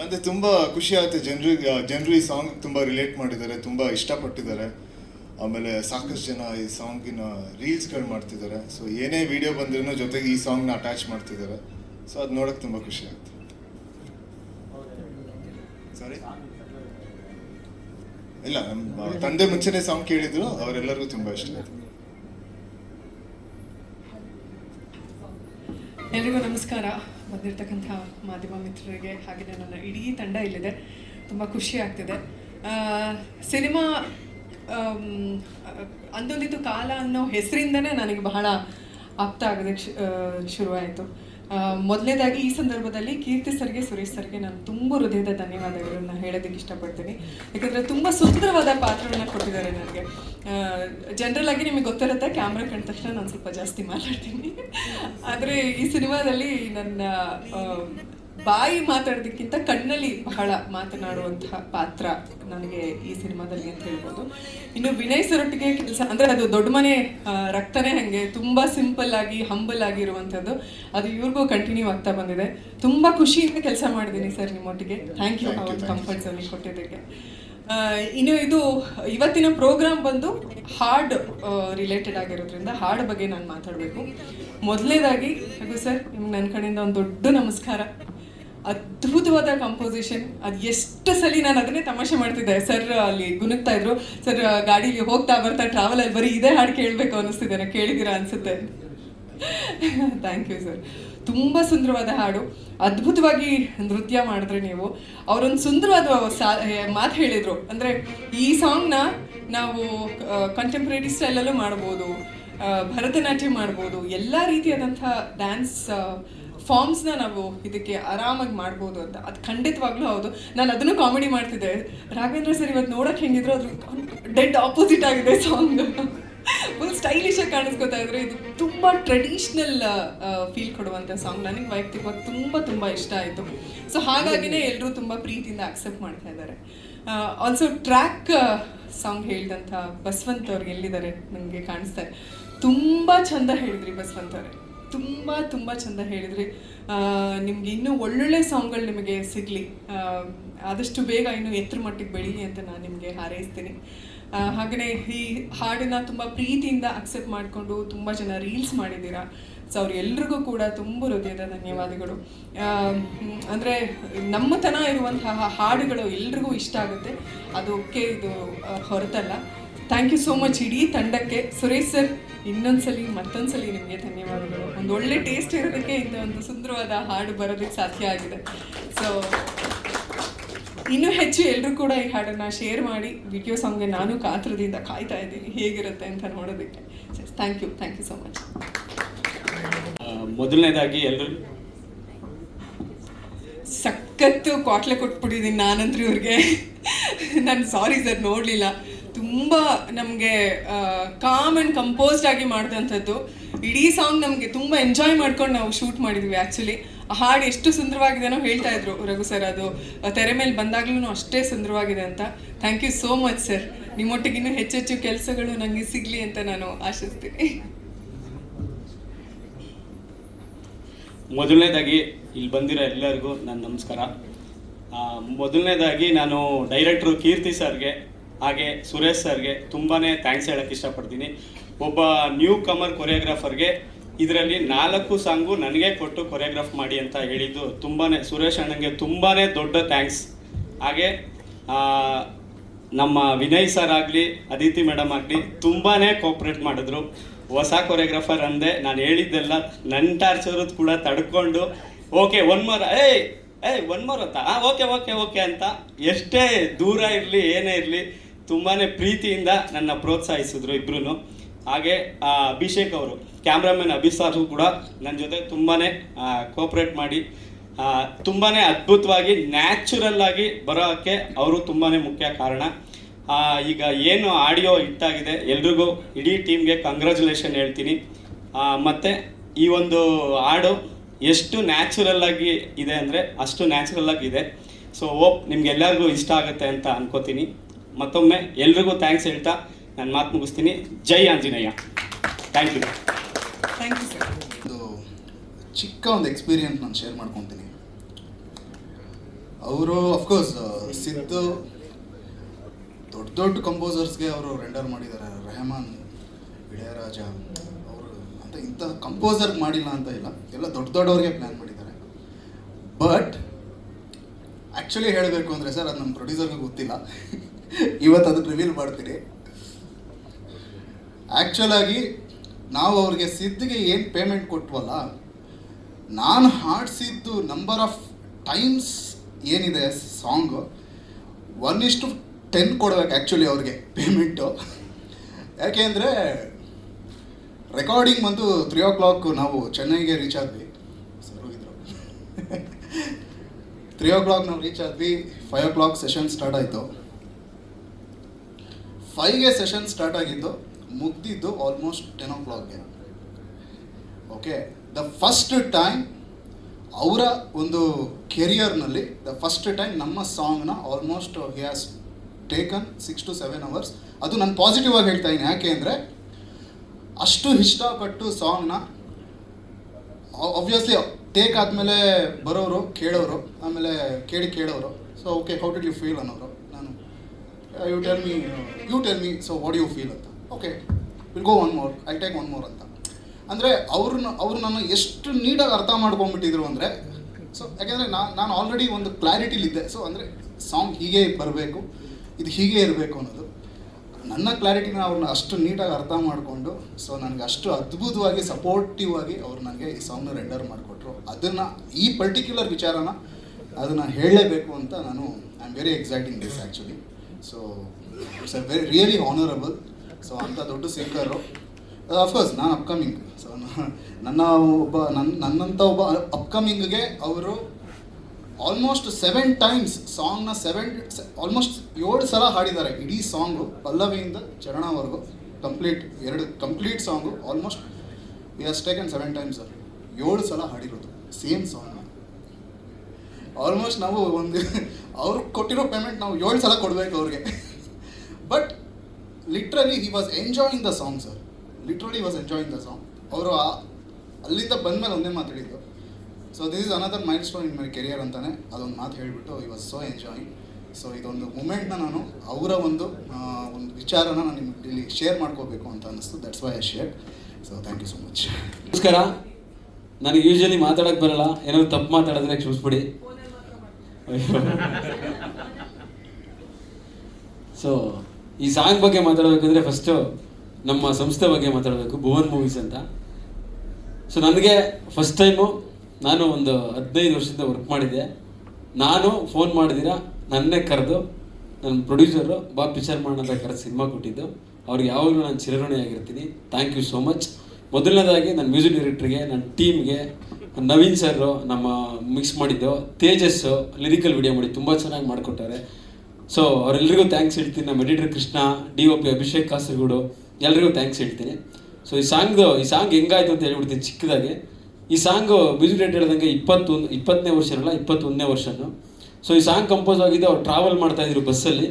ಅಂದ್ರೆ ತುಂಬಾ ಖುಷಿ ಆಗುತ್ತೆ. ಜನರಿಗೆ ಜನರು ಈ ಸಾಂಗ್ ತುಂಬಾ ರಿಲೇಟ್ ಮಾಡಿದ್ದಾರೆ, ತುಂಬಾ ಇಷ್ಟಪಟ್ಟಿದ್ದಾರೆ. ಆಮೇಲೆ ಸಾಕಷ್ಟು ಜನ ಈ ಸಾಂಗಿನ ರೀಲ್ಸ್ಗಳು ಮಾಡ್ತಿದ್ದಾರೆ. ಸೊ ಏನೇ ವಿಡಿಯೋ ಬಂದ್ರೂ ಜೊತೆಗೆ ಈ ಸಾಂಗ್ನ ಅಟ್ಯಾಚ್ ಮಾಡ್ತಿದ್ದಾರೆ. ಸೊ ಅದು ನೋಡಕ್ ತುಂಬಾ ಖುಷಿ ಆಗುತ್ತೆ. ಸಾರಿ ಇಲ್ಲ ನಮ್ಮ ತಂದೆ ಮುಂಚೆನೆ ಸಾಂಗ್ ಕೇಳಿದ್ರು, ಅವರೆಲ್ಲರಿಗೂ ತುಂಬಾ ಇಷ್ಟ ಆಯ್ತು. ಎಲ್ರಿಗೂ ನಮಸ್ಕಾರ. ಬಂದಿರತಕ್ಕಂಥ ಮಾಧ್ಯಮ ಮಿತ್ರರಿಗೆ ಹಾಗೆ ನನ್ನ ಇಡೀ ತಂಡ ಇಲ್ಲಿದೆ. ತುಂಬ ಖುಷಿ ಆಗ್ತಿದೆ. ಸಿನಿಮಾ ಅಂದೊಂದಿತ್ತು ಕಾಲ ಅನ್ನೋ ಹೆಸರಿಂದನೇ ನನಗೆ ಬಹಳ ಆಪ್ತ ಆಗೋದಕ್ಕೆ ಶುರುವಾಯಿತು. ಮೊದಲನೇದಾಗಿ ಈ ಸಂದರ್ಭದಲ್ಲಿ ಕೀರ್ತಿ ಸರ್ಗೆ, ಸುರೇಶ್ ಸರ್ಗೆ ನಾನು ತುಂಬ ಹೃದಯದ ಧನ್ಯವಾದಗಳನ್ನ ಹೇಳೋದಕ್ಕೆ ಇಷ್ಟಪಡ್ತೀನಿ. ಯಾಕಂದರೆ ತುಂಬ ಸುಂದರವಾದ ಪಾತ್ರಗಳನ್ನ ಕೊಟ್ಟಿದ್ದಾರೆ ನನಗೆ. ಜನರಲ್ ಆಗಿ ನಿಮಗೆ ಗೊತ್ತಿರುತ್ತೆ ಕ್ಯಾಮ್ರಾ ಕಂಡ ತಕ್ಷಣ ನಾನು ಸ್ವಲ್ಪ ಜಾಸ್ತಿ ಮಾತಾಡ್ತೀನಿ. ಆದರೆ ಈ ಸಿನಿಮಾದಲ್ಲಿ ನನ್ನ ಬಾಯಿ ಮಾತಾಡೋದಕ್ಕಿಂತ ಕಣ್ಣಲ್ಲಿ ಬಹಳ ಮಾತನಾಡುವಂತಹ ಪಾತ್ರ ನನಗೆ ಈ ಸಿನಿಮಾದಲ್ಲಿ ಅಂತ ಹೇಳ್ಬೋದು. ಇನ್ನು ವಿನಯ್ ಸರೊಟ್ಟಿಗೆ ಕೆಲಸ ಅಂದರೆ ಅದು ದೊಡ್ಡ ಮನೆ ರಕ್ತನೇ ಹಾಗೆ ತುಂಬ ಸಿಂಪಲ್ ಆಗಿ ಹಂಬಲ್ ಆಗಿರುವಂಥದ್ದು ಅದು ಇವ್ರಿಗೂ ಕಂಟಿನ್ಯೂ ಆಗ್ತಾ ಬಂದಿದೆ. ತುಂಬ ಖುಷಿಯಿಂದ ಕೆಲಸ ಮಾಡಿದ್ದೀನಿ ಸರ್ ನಿಮ್ಮೊಟ್ಟಿಗೆ. ಥ್ಯಾಂಕ್ ಯು ಒಂದು. ಕಂಫರ್ಟ್ ಝೋನಿಗೆ ಕೊಟ್ಟಿದ್ದಕ್ಕೆ. ಇನ್ನು ಇದು ಇವತ್ತಿನ ಪ್ರೋಗ್ರಾಮ್ ಬಂದು ಹಾಡ್ ರಿಲೇಟೆಡ್ ಆಗಿರೋದ್ರಿಂದ ಹಾಡ್ ಬಗ್ಗೆ ನಾನು ಮಾತಾಡಬೇಕು. ಮೊದಲನೇದಾಗಿ ಹಾಗೂ ಸರ್ ನಿಮ್ಗೆ ನನ್ನ ಕಡೆಯಿಂದ ಒಂದು ದೊಡ್ಡ ನಮಸ್ಕಾರ. ಅದ್ಭುತವಾದ ಕಂಪೋಸಿಷನ್ ಅದು ಎಷ್ಟು ಸಲ ನಾನು ಅದನ್ನೇ ತಮಾಷೆ ಮಾಡ್ತಿದ್ದೆ. ಸರ್ ಅಲ್ಲಿ ಗುನುಗ್ತಾ ಇದ್ರು. ಸರ್ ಗಾಡೀಲಿ ಹೋಗ್ತಾ ಬರ್ತಾ ಟ್ರಾವೆಲ್ ಅಲ್ಲಿ ಬರೀ ಇದೇ ಹಾಡು ಕೇಳಬೇಕು ಅನ್ನಿಸ್ತಿದೆ ನಾ ಕೇಳಿದ್ದೀರಾ ಅನ್ಸುತ್ತೆ. ಥ್ಯಾಂಕ್ ಯು ಸರ್ ತುಂಬ ಸುಂದರವಾದ ಹಾಡು. ಅದ್ಭುತವಾಗಿ ನೃತ್ಯ ಮಾಡಿದ್ರೆ ನೀವು. ಅವರೊಂದು ಸುಂದರವಾದ ಸಾ ಮಾತು ಹೇಳಿದರು. ಅಂದರೆ ಈ ಸಾಂಗ್ನ ನಾವು ಕಂಟೆಂಪ್ರರಿ ಸ್ಟೈಲಲ್ಲೂ ಮಾಡ್ಬೋದು. ಭರತನಾಟ್ಯ ಮಾಡ್ಬೋದು. ಎಲ್ಲ ರೀತಿಯಾದಂಥ ಡ್ಯಾನ್ಸ್ ಫಾರ್ಮ್ಸ್ನ ನಾವು ಇದಕ್ಕೆ ಆರಾಮಾಗಿ ಮಾಡ್ಬೋದು ಅಂತ. ಅದು ಖಂಡಿತವಾಗ್ಲೂ ಹೌದು. ನಾನು ಅದನ್ನು ಕಾಮಿಡಿ ಮಾಡ್ತಿದ್ದೆ. ರಾಘವೇಂದ್ರ ಸರ್ ಇವತ್ತು ನೋಡೋಕೆ ಹೆಂಗಿದ್ರು ಅದ್ರ ಡೆಡ್ ಆಪೋಸಿಟ್ ಆಗಿದೆ ಸಾಂಗ್ ಫುಲ್ ಸ್ಟೈಲಿಶ್ ಆಗಿ ಕಾಣಿಸ್ಕೊತಾ ಇದ್ರು. ಇದು ತುಂಬ ಟ್ರೆಡಿಷ್ನಲ್ ಫೀಲ್ ಕೊಡುವಂಥ ಸಾಂಗ್ ನನಗೆ ವೈಯಕ್ತಿಕವಾಗಿ ತುಂಬ ತುಂಬ ಇಷ್ಟ ಆಯಿತು. ಸೊ ಹಾಗಾಗಿನೇ ಎಲ್ಲರೂ ತುಂಬ ಪ್ರೀತಿಯಿಂದ ಅಕ್ಸೆಪ್ಟ್ ಮಾಡ್ತಾ ಇದ್ದಾರೆ. ಆಲ್ಸೋ ಟ್ರ್ಯಾಕ್ ಸಾಂಗ್ ಹೇಳಿದಂಥ ಬಸವಂತ್ ಅವ್ರಿಗೆ ಎಲ್ಲಿದ್ದಾರೆ? ನನಗೆ ಕಾಣಿಸ್ತಾರೆ ತುಂಬ ಚಂದ ಹೇಳಿದ್ರಿ ಬಸವಂತ್ ಅವರೇ. ತುಂಬ ತುಂಬ ಚೆಂದ ಹೇಳಿದ್ರಿ. ನಿಮ್ಗೆ ಇನ್ನೂ ಒಳ್ಳೊಳ್ಳೆ ಸಾಂಗ್ಗಳು ನಿಮಗೆ ಸಿಗಲಿ. ಆದಷ್ಟು ಬೇಗ ಇನ್ನೂ ಎತ್ತರ ಮಟ್ಟಿಗೆ ಬೆಳೀಲಿ ಅಂತ ನಾನು ನಿಮಗೆ ಹಾರೈಸ್ತೀನಿ. ಹಾಗೆಯೇ ಈ ಹಾಡನ್ನ ತುಂಬ ಪ್ರೀತಿಯಿಂದ ಅಕ್ಸೆಪ್ಟ್ ಮಾಡಿಕೊಂಡು ತುಂಬ ಜನ ರೀಲ್ಸ್ ಮಾಡಿದ್ದೀರಾ. ಸೊ ಅವ್ರೆಲ್ರಿಗೂ ಕೂಡ ತುಂಬ ಹೃದಯದ ಧನ್ಯವಾದಗಳು. ಅಂದರೆ ನಮ್ಮತನ ಇರುವಂತಹ ಹಾಡುಗಳು ಎಲ್ರಿಗೂ ಇಷ್ಟ ಆಗುತ್ತೆ. ಅದಕ್ಕೆ ಇದು ಹೊರತಲ್ಲ. ಥ್ಯಾಂಕ್ ಯು ಸೋ ಮಚ್ ಇಡೀ ತಂಡಕ್ಕೆ. ಸುರೇಶ್ ಸರ್ ಇನ್ನೊಂದ್ಸಲಿ ಮತ್ತೊಂದ್ಸಲಿ ನಿಮಗೆ ಧನ್ಯವಾದಗಳು. ಒಂದು ಒಳ್ಳೆ ಟೇಸ್ಟ್ ಇರೋದಕ್ಕೆ ಇಂಥ ಒಂದು ಸುಂದರವಾದ ಹಾಡು ಬರೋದಕ್ಕೆ ಸಾಧ್ಯ ಆಗಿದೆ. ಸೊ ಇನ್ನೂ ಹೆಚ್ಚು ಎಲ್ಲರೂ ಕೂಡ ಈ ಹಾಡನ್ನು ಶೇರ್ ಮಾಡಿ ವಿಡಿಯೋ ಸಾಂಗ್ಗೆ ನಾನು ಕಾತರದಿಂದ ಕಾಯ್ತಾ ಇದ್ದೀನಿ. ಹೇಗಿರುತ್ತೆ ಅಂತ ನೋಡೋದಕ್ಕೆ. Thank you thank you so much ಮೊದಲನೇದಾಗಿ ಎಲ್ಲರೂ ಸಖತ್ತು ಕ್ವಾಟ್ಲೆ ಕೊಟ್ಬಿಟ್ಟಿದ್ದೀನಿ ನಾನಂತ್ರಿ ಇವ್ರಿಗೆ. ನಾನು ಸಾರಿ ಸರ್ ನೋಡಲಿಲ್ಲ. ತುಂಬ ನಮಗೆ ಕಾಮ್ ಆ್ಯಂಡ್ ಕಂಪೋಸ್ಡ್ ಆಗಿ ಮಾಡಿದಂಥದ್ದು. ಇಡೀ ಸಾಂಗ್ ನಮಗೆ ತುಂಬ ಎಂಜಾಯ್ ಮಾಡ್ಕೊಂಡು ನಾವು ಶೂಟ್ ಮಾಡಿದ್ವಿ ಆ್ಯಕ್ಚುಲಿ ಆ ಹಾಡು ಎಷ್ಟು ಸುಂದರವಾಗಿದೆನೋ ಹೇಳ್ತಾ ಇದ್ರು ರಘು ಸರ್ ಅದು. ತೆರೆ ಮೇಲೆ ಬಂದಾಗ್ಲೂ ಅಷ್ಟೇ ಸುಂದರವಾಗಿದೆ ಅಂತ. Thank you so much sir ನಿಮ್ಮೊಟ್ಟಿಗಿನ್ನೂ ಹೆಚ್ಚೆಚ್ಚು ಕೆಲಸಗಳು ನನಗೆ ಸಿಗಲಿ ಅಂತ ನಾನು ಆಶಿಸ್ತೀನಿ. ಮೊದಲನೇದಾಗಿ ಇಲ್ಲಿ ಬಂದಿರೋ ಎಲ್ಲರಿಗೂ ನನ್ನ ನಮಸ್ಕಾರ. ಮೊದಲನೇದಾಗಿ ನಾನು ಡೈರೆಕ್ಟ್ರು ಕೀರ್ತಿ ಸರ್ಗೆ ಹಾಗೆ ಸುರೇಶ್ ಸರ್ಗೆ ತುಂಬಾ ಥ್ಯಾಂಕ್ಸ್ ಹೇಳಕ್ಕೆ ಇಷ್ಟಪಡ್ತೀನಿ. ಒಬ್ಬ ನ್ಯೂ ಕಮರ್ ಕೊರಿಯೋಗ್ರಾಫರ್ಗೆ ಇದರಲ್ಲಿ ನಾಲ್ಕು ಸಾಂಗು ನನಗೆ ಕೊಟ್ಟು ಕೊರಿಯೋಗ್ರಾಫ್ ಮಾಡಿ ಅಂತ ಹೇಳಿದ್ದು ತುಂಬಾ ಸುರೇಶ್ ಅಣ್ಣಂಗೆ ತುಂಬಾ ದೊಡ್ಡ ಥ್ಯಾಂಕ್ಸ್ ಹಾಗೆ ನಮ್ಮ ವಿನಯ್ ಸರ್ ಆಗಲಿ, ಅದಿತಿ ಮೇಡಮ್ ಆಗಲಿ ತುಂಬಾ ಕೋಪ್ರೇಟ್ ಮಾಡಿದ್ರು. ಹೊಸ ಕೊರಿಯೋಗ್ರಾಫರ್ ಅಂದೆ, ನಾನು ಹೇಳಿದ್ದೆಲ್ಲ ನನ್ನ ಟಾರ್ಚರ್ ಕೂಡ ತಡ್ಕೊಂಡು ಓಕೆ ಒನ್ ಮೋರ್ ಏಯ್ ಏಯ್ ಒನ್ ಮೋರ್ ಅಂತ ಓಕೆ ಓಕೆ ಓಕೆ ಅಂತ ಎಷ್ಟೇ ದೂರ ಇರಲಿ, ಏನೇ ಇರಲಿ ತುಂಬಾ ಪ್ರೀತಿಯಿಂದ ನನ್ನ ಪ್ರೋತ್ಸಾಹಿಸಿದ್ರು ಇಬ್ರು ಹಾಗೆ ಅಭಿಷೇಕ್ ಅವರು, ಕ್ಯಾಮ್ರಾಮನ್ ಅಭಿಸಾರು ಕೂಡ ನನ್ನ ಜೊತೆ ತುಂಬಾ ಕೋಪ್ರೇಟ್ ಮಾಡಿ ತುಂಬಾ ಅದ್ಭುತವಾಗಿ, ನ್ಯಾಚುರಲ್ ಆಗಿ ಬರೋಕ್ಕೆ ಅವರು ತುಂಬಾ ಮುಖ್ಯ ಕಾರಣ. ಈಗ ಏನು ಆಡಿಯೋ ಇಟ್ಟಾಗಿದೆ ಎಲ್ರಿಗೂ ಇಡೀ ಟೀಮ್ಗೆ ಕಂಗ್ರ್ಯಾಚುಲೇಷನ್ ಹೇಳ್ತೀನಿ. ಮತ್ತು ಮತ್ತೆ ಈ ಒಂದು ಹಾಡು ಎಷ್ಟು ನ್ಯಾಚುರಲ್ ಆಗಿ ಇದೆ ಅಂದರೆ ಅಷ್ಟು ನ್ಯಾಚುರಲ್ ಆಗಿ ಇದೆ. ಸೊ ಓಪ್ ನಿಮ್ಗೆಲ್ಲರಿಗೂ ಇಷ್ಟ ಆಗುತ್ತೆ ಅಂತ ಅನ್ಕೋತೀನಿ. ಮತ್ತೊಮ್ಮೆ ಎಲ್ರಿಗೂ ಥ್ಯಾಂಕ್ಸ್ ಹೇಳ್ತಾ ನಾನು ಮಾತು ಮುಗಿಸ್ತೀನಿ. ಜೈ Anjaneya. Thank you thank you sir ಒಂದು ಚಿಕ್ಕ ಒಂದು ಎಕ್ಸ್ಪೀರಿಯನ್ಸ್ ನಾನು ಶೇರ್ ಮಾಡ್ಕೊತೀನಿ. ಅವರು ಅಫ್ಕೋರ್ಸ್ ಸಿದ್ದು ದೊಡ್ಡ ದೊಡ್ಡ ಕಂಪೋಸರ್ಸ್ಗೆ ಅವರು ರೆಂಡರ್ ಮಾಡಿದ್ದಾರೆ. ರೆಹಮಾನ್ ಇಳೆಯರಾಜ ಅವರು ಅಂತ ಇಂಥ ಕಂಪೋಸರ್ ಮಾಡಿಲ್ಲ ಅಂತ ಇಲ್ಲ. ಎಲ್ಲ ದೊಡ್ಡ ದೊಡ್ಡವ್ರಿಗೆ ಪ್ಲ್ಯಾನ್ ಮಾಡಿದ್ದಾರೆ. ಬಟ್ ಆ್ಯಕ್ಚುಲಿ ಹೇಳಬೇಕು ಅಂದರೆ ಸರ್ ಅದು ನಮ್ಮ ಪ್ರೊಡ್ಯೂಸರ್ಗೆ ಗೊತ್ತಿಲ್ಲ. ಇವತ್ತು ಅದನ್ನು ರಿವೀಲ್ ಮಾಡ್ತೀನಿ ಆ್ಯಕ್ಚುಲಾಗಿ ನಾವು ಅವ್ರಿಗೆ ಸಿದ್ಧಿಗೆ ಏನು ಪೇಮೆಂಟ್ ಕೊಟ್ವಲ್ಲ, ನಾನು ಹಾಡಿಸಿದ್ದು ನಂಬರ್ ಆಫ್ ಟೈಮ್ಸ್ ಏನಿದೆ ಸಾಂಗು ಒನ್ ಇಷ್ಟು ಟೆನ್ ಕೊಡ್ಬೇಕು ಆ್ಯಕ್ಚುಲಿ ಅವ್ರಿಗೆ ಪೇಮೆಂಟು ಯಾಕೆ ಅಂದರೆ ರೆಕಾರ್ಡಿಂಗ್ ಬಂದು ತ್ರೀ ಓ ಕ್ಲಾಕ್ ನಾವು ಚೆನ್ನೈಗೆ ರೀಚ್ ಆದ್ವಿ. ಸರ್ ಹೋಗಿದ್ರು. ತ್ರೀ ಓ ಕ್ಲಾಕ್ ನಾವು ರೀಚ್ ಆದ್ವಿ five o'clock session start ಆಯಿತು. ಫೈವ್ಗೆ ಸೆಷನ್ ಸ್ಟಾರ್ಟ್ ಆಗಿದ್ದು ಮುಗ್ದಿದ್ದು ಆಲ್ಮೋಸ್ಟ್ ಟೆನ್ ಓ ಕ್ಲಾಕ್ಗೆ ಓಕೆ ದ ಫಸ್ಟ್ ಟೈಮ್ ಅವರ ಒಂದು ಕೆರಿಯರ್ನಲ್ಲಿ ದ ಫಸ್ಟ್ ಟೈಮ್ ನಮ್ಮ ಸಾಂಗ್ನ almost he has taken six to seven hours ಅದು ನಾನು ಪಾಸಿಟಿವ್ ಆಗಿ ಹೇಳ್ತಾ ಇದ್ದೀನಿ. ಯಾಕೆ ಅಂದರೆ ಅಷ್ಟು ಇಷ್ಟಪಟ್ಟು ಸಾಂಗ್ನ ಆಬ್ವಿಯಸ್ಲಿ ಟೇಕ್ ಆದಮೇಲೆ ಬರೋರು, ಕೇಳೋರು, ಆಮೇಲೆ ಕೇಳಿ ಕೇಳೋರು. So okay how did you feel ಅನ್ನೋರು. ನಾನು you tell me you tell me so what you feel ಅಂತ? Okay will go one more I take one more ಅಂತ. ಅಂದರೆ ಅವ್ರನ್ನ ಅವ್ರು ನನ್ನ ಎಷ್ಟು ನೀಟಾಗಿ ಅರ್ಥ ಮಾಡ್ಕೊಂಡ್ಬಿಟ್ಟಿದ್ರು ಅಂದರೆ ಸೊ ಯಾಕೆಂದರೆ ನಾನು ನಾನು ಆಲ್ರೆಡಿ ಒಂದು ಕ್ಲಾರಿಟಿಲಿದ್ದೆ ಸೊ ಅಂದರೆ ಸಾಂಗ್ ಹೀಗೆ ಬರಬೇಕು, ಇದು ಹೀಗೆ ಇರಬೇಕು ಅನ್ನೋದು. ನನ್ನ ಕ್ಲಾರಿಟಿನ ಅವ್ರನ್ನ ಅಷ್ಟು ನೀಟಾಗಿ ಅರ್ಥ ಮಾಡಿಕೊಂಡು ಸೊ ನನಗೆ ಅಷ್ಟು ಅದ್ಭುತವಾಗಿ ಸಪೋರ್ಟಿವ್ ಆಗಿ ಅವ್ರು ನನಗೆ ಈ ಸಾಂಗ್ನ ರೆಂಡರ್ ಮಾಡಿಕೊಟ್ರು. ಅದನ್ನು, ಈ ಪರ್ಟಿಕ್ಯುಲರ್ ವಿಚಾರನ, ಅದನ್ನು ಹೇಳಲೇಬೇಕು ಅಂತ ನಾನು I am very exciting this actually so it's a very really honourable so ಅಂಥ ದೊಡ್ಡ ಸಿಂಗರು ಅಫ್ಕೋರ್ಸ್ ನಾನು ಅಪ್ಕಮಿಂಗ್ ಸೊ ನನ್ನ ಒಬ್ಬ ನನ್ನ ನನ್ನಂಥ ಒಬ್ಬ ಅಪ್ಕಮಿಂಗ್ಗೆ ಅವರು ಆಲ್ಮೋಸ್ಟ್ ಸೆವೆನ್ ಟೈಮ್ಸ್ ಸಾಂಗ್ನ ಸೆವೆನ್ ಆಲ್ಮೋಸ್ಟ್ ಏಳು ಸಲ ಹಾಡಿದ್ದಾರೆ. ಇಡೀ ಸಾಂಗು ಪಲ್ಲವಿಯಿಂದ ಚರಣವರೆಗೂ ಕಂಪ್ಲೀಟ್ ಎರಡು complete song almost we has taken seven times ಏಳು ಸಲ ಹಾಡಿರೋದು. ಸೇಮ್ ಸಾಂಗ್ನ ಆಲ್ಮೋಸ್ಟ್ ನಾವು ಒಂದು, ಅವ್ರು ಕೊಟ್ಟಿರೋ ಪೇಮೆಂಟ್ ನಾವು ಏಳು ಸಲ ಕೊಡಬೇಕು ಅವ್ರಿಗೆ. But literally he was enjoying the song sir literally was enjoying the song ಅವರು ಅಲ್ಲಿಂದ ಬಂದಮೇಲೆ ಒಂದೇ ಮಾತಾಡಿದ್ದು so this is another milestone in my career ಅಂತಾನೆ ಅದೊಂದು ಮಾತು ಹೇಳಿಬಿಟ್ಟು I was so enjoying so ಇದೊಂದು ಮೂಮೆಂಟ್ನ ನಾನು ಅವರ ಒಂದು ಒಂದು ವಿಚಾರನ ನಾನು ನಿಮ್ಗೆ ಇಲ್ಲಿ ಶೇರ್ ಮಾಡ್ಕೋಬೇಕು ಅಂತ ಅನ್ನಿಸ್ತು. That's why I share so thank you so much ನಮಸ್ಕಾರ. ನನಗೆ ಯೂಶಲಿ ಮಾತಾಡೋಕ್ಕೆ ಬರಲ್ಲ. ಏನಾದ್ರು ತಪ್ಪು ಮಾತಾಡಿದ್ರೆ ಕ್ಷಮಿಸ್ಬಿಡಿ. ಸೊ ಈ ಸಾಂಗ್ ಬಗ್ಗೆ ಮಾತಾಡಬೇಕಂದ್ರೆ ಫಸ್ಟು ನಮ್ಮ ಸಂಸ್ಥೆ ಬಗ್ಗೆ ಮಾತಾಡಬೇಕು, ಭುವನ್ ಮೂವೀಸ್ ಅಂತ. ಸೊ ನನಗೆ ಫಸ್ಟ್ ಟೈಮು ನಾನು ಒಂದು ಹದಿನೈದು ವರ್ಷದಿಂದ ವರ್ಕ್ ಮಾಡಿದ್ದೆ. ನಾನು ಫೋನ್ ಮಾಡಿದಿರ, ನನ್ನೇ ಕರೆದು ನನ್ನ ಪ್ರೊಡ್ಯೂಸರು ಬಾ ಪಿಚರ್ ಮಾಡೋದ ಕರೆದು ಸಿನಿಮಾ ಕೊಟ್ಟಿದ್ದು. ಅವ್ರಿಗೆ ಯಾವಾಗಲೂ ನಾನು ಚಿರಋಣಿ ಥ್ಯಾಂಕ್ ಯು ಸೋ ಮಚ್ ಮೊದಲನೇದಾಗಿ ನನ್ನ ಮ್ಯೂಸಿಕ್ ಡೈರೆಕ್ಟ್ರಿಗೆ ನನ್ನ ಟೀಮ್ಗೆ ನವೀನ್ ಸರ್ ನಮ್ಮ ಮಿಕ್ಸ್ ಮಾಡಿದ್ದು ತೇಜಸ್ಸು ಲಿರಿಕಲ್ ವಿಡಿಯೋ ಮಾಡಿ ತುಂಬ ಚೆನ್ನಾಗಿ ಮಾಡಿಕೊಟ್ಟಾರೆ. ಸೊ ಅವರೆಲ್ಲರಿಗೂ ಥ್ಯಾಂಕ್ಸ್ ಹೇಳ್ತೀನಿ. ನಮ್ಮ editor Krishna D O P Abhishek Kasaragod ಎಲ್ಲರಿಗೂ ಥ್ಯಾಂಕ್ಸ್ ಹೇಳ್ತೀನಿ. ಸೊ ಈ ಸಾಂಗ್ದು ಈ ಸಾಂಗ್ ಹೆಂಗಾಯ್ತು ಅಂತ ಹೇಳ್ಬಿಡ್ತೀನಿ ಚಿಕ್ಕದಾಗಿ. ಈ ಸಾಂಗು ಮ್ಯೂಸಿಕ್ ಡೇಟ್ ಹೇಳ್ದಂಗೆ ಇಪ್ಪತ್ತೊಂದು, ಇಪ್ಪತ್ತನೇ ವರ್ಷ ಅಲ್ಲ ಇಪ್ಪತ್ತೊಂದನೇ ವರ್ಷನು. ಸೊ ಈ ಸಾಂಗ್ ಕಂಪೋಸ್ ಆಗಿದ್ದು ಅವ್ರು ಟ್ರಾವೆಲ್ ಮಾಡ್ತಾಯಿದ್ರು ಬಸ್ಸಲ್ಲಿ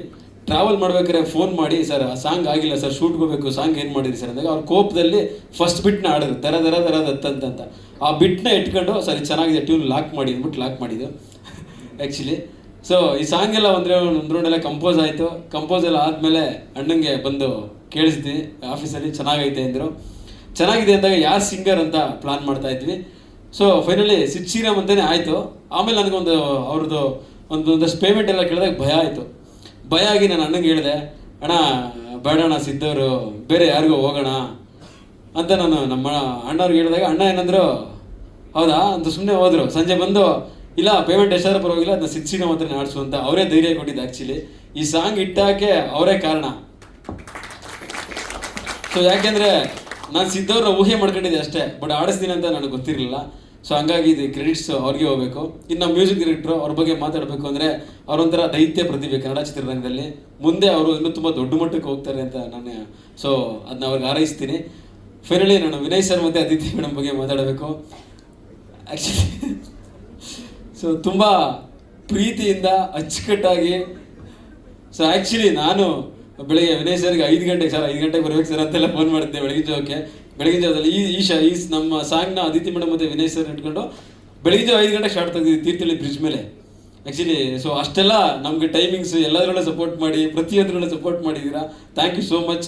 ಟ್ರಾವೆಲ್ ಮಾಡ್ಬೇಕಾದ್ರೆ ಫೋನ್ ಮಾಡಿ, ಸರ್, ಆ ಸಾಂಗ್ ಆಗಿಲ್ಲ, ಸರ್ ಶೂಟ್ ಹೋಗ್ಬೇಕು ಸಾಂಗ್ ಏನು ಮಾಡಿದ್ರಿ, ಸರ್? ಅಂದಾಗ ಅವ್ರ ಕೋಪದಲ್ಲಿ ಫಸ್ಟ್ ಬಿಟ್ನ ಆಡಿದ್ರು ದರ ದರ ದರ ದತ್ತಂತ ಆ ಬಿಟ್ನ ಇಟ್ಕೊಂಡು ಸರಿ, ಚೆನ್ನಾಗಿದೆ ಟ್ಯೂನ್ ಲಾಕ್ ಮಾಡಿ, ಅಂದ್ಬಿಟ್ಟು ಲಾಕ್ ಮಾಡಿದ್ದು. ಆ್ಯಕ್ಚುಲಿ ಸೊ ಈ ಸಾಂಗ್ ಎಲ್ಲ ಒಂದ್ರೆ ಒಂದು ಕಂಪೋಸ್ ಆಯಿತು. ಕಂಪೋಸ್ ಎಲ್ಲ ಆದಮೇಲೆ ಅಣ್ಣಂಗೆ ಬಂದು ಕೇಳಿಸ್ತೀನಿ ಆಫೀಸಲ್ಲಿ ಚೆನ್ನಾಗೈತೆ, ಅಂದರು. ಚೆನ್ನಾಗಿದೆ ಅಂದಾಗ ಯಾರು ಸಿಂಗರ್ ಅಂತ ಪ್ಲಾನ್ ಮಾಡ್ತಾ ಇದ್ವಿ. ಸೊ ಫೈನಲಿ ಸಿಚ್ ಶ್ರೀರಾಮ್ ಅಂತಲೇ ಆಯಿತು. ಆಮೇಲೆ ನನಗೊಂದು ಅವ್ರದ್ದು ಒಂದು, ಒಂದಷ್ಟು ಪೇಮೆಂಟ್ ಎಲ್ಲ ಕೇಳಿದಾಗ ಭಯ ಆಯಿತು. ಭಯ ಆಗಿ ನಾನು ಅಣ್ಣಂಗೆ ಹೇಳಿದೆ, ಅಣ್ಣ, ಬೇಡ ಅಣ್ಣ, ಸಿದ್ದವರು, ಬೇರೆ ಯಾರಿಗೂ ಹೋಗೋಣ. ಅಂತ ನಾನು ನಮ್ಮ ಅಣ್ಣವ್ರಿಗೆ ಹೇಳಿದಾಗ, ಅಣ್ಣ ಏನಂದ್ರು, ಹೌದಾ? ಅಂತ ಸುಮ್ಮನೆ ಹೋದ್ರು. ಸಂಜೆ ಬಂದು, ಇಲ್ಲ ಪೇಮೆಂಟ್ ಎಷ್ಟಾದ್ರೂ ಪರವಾಗಿಲ್ಲ ಅದನ್ನ ಸಿಕ್ಸಿನ ಮಾತ್ರ ಆಡಿಸು ಅಂತ ಅವರೇ ಧೈರ್ಯ ಕೊಟ್ಟಿದ್ದು ಆ್ಯಕ್ಚುಲಿ ಈ ಸಾಂಗ್ ಇಟ್ಟಾಕೆ ಅವರೇ ಕಾರಣ. ಸೊ ಯಾಕೆಂದ್ರೆ, ನಾನು ಸಿದ್ದವ್ರನ್ನ ಊಹೆ ಮಾಡ್ಕೊಂಡಿದ್ದೆ ಅಷ್ಟೇ ಬಟ್ ಆಡಿಸ್ತೀನಿ ಅಂತ ನನಗೆ ಗೊತ್ತಿರಲಿಲ್ಲ. ಸೊ ಹಂಗಾಗಿ ಇದು ಕ್ರೆಡಿಟ್ಸ್ ಅವ್ರಿಗೆ ಹೋಗಬೇಕು. ಇನ್ನು ಮ್ಯೂಸಿಕ್ ಡೈರೆಕ್ಟ್ರು ಅವ್ರ ಬಗ್ಗೆ ಮಾತಾಡಬೇಕು ಅಂದರೆ ಅವರೊಂಥರ ದೈತ್ಯ ಪ್ರತಿಭೆ ಕನ್ನಡ ಚಿತ್ರರಂಗದಲ್ಲಿ. ಮುಂದೆ ಅವರು ಇನ್ನೂ ತುಂಬ ದೊಡ್ಡ ಮಟ್ಟಕ್ಕೆ ಹೋಗ್ತಾರೆ ಅಂತ ನಾನು ಸೊ ಅದನ್ನ ಅವ್ರಿಗೆ ಹಾರೈಸ್ತೀನಿ. ಫೈನಲಿ ನಾನು ವಿನಯ್ ಸರ್ ಮತ್ತು ಅದಿತಿ ಮೇಡಮ್ ಬಗ್ಗೆ ಮಾತಾಡಬೇಕು. ಆ್ಯಕ್ಚುಲಿ ಸೊ ತುಂಬ ಪ್ರೀತಿಯಿಂದ ಅಚ್ಚುಕಟ್ಟಾಗಿ ಸೊ ಆ್ಯಕ್ಚುಲಿ ನಾನು ಬೆಳಿಗ್ಗೆ ವಿನಯ್ ಸರ್ಗೆ ಐದು ಗಂಟೆಗೆ ಸರ್ ಐದು ಗಂಟೆಗೆ ಬರಬೇಕು ಸರ್ ಅಂತೆಲ್ಲ ಫೋನ್ ಮಾಡಿದ್ದೆ ಬೆಳಗ್ಗೆ ಜಾವಕ್ಕೆ. ಬೆಳಗಿನ ಜಾವದಲ್ಲಿ ಈ ಈ ಈ ನಮ್ಮ ಸಾಂಗ್ನ ಅದಿತಿ ಮೇಡಮ್ ಮತ್ತು ವಿನಯ್ ಸರ್ ಇಟ್ಕೊಂಡು ಬೆಳಗಿನ ಜಾವ ಐದು ಗಂಟೆಗೆ ಸ್ಟಾರ್ಟ್ ತೆಗೆದಿದ್ವಿ, ತೀರ್ಥಹಳ್ಳಿ ಬ್ರಿಡ್ಜ್ ಮೇಲೆ. ಆ್ಯಕ್ಚುಲಿ ಸೊ ಅಷ್ಟೆಲ್ಲ ನಮಗೆ ಟೈಮಿಂಗ್ಸ್ ಎಲ್ಲದರಲ್ಲೂ ಸಪೋರ್ಟ್ ಮಾಡಿ, ಪ್ರತಿಯೊಂದರಲ್ಲೂ ಸಪೋರ್ಟ್ ಮಾಡಿದ್ದೀರಾ ಥ್ಯಾಂಕ್ ಯು ಸೋ ಮಚ್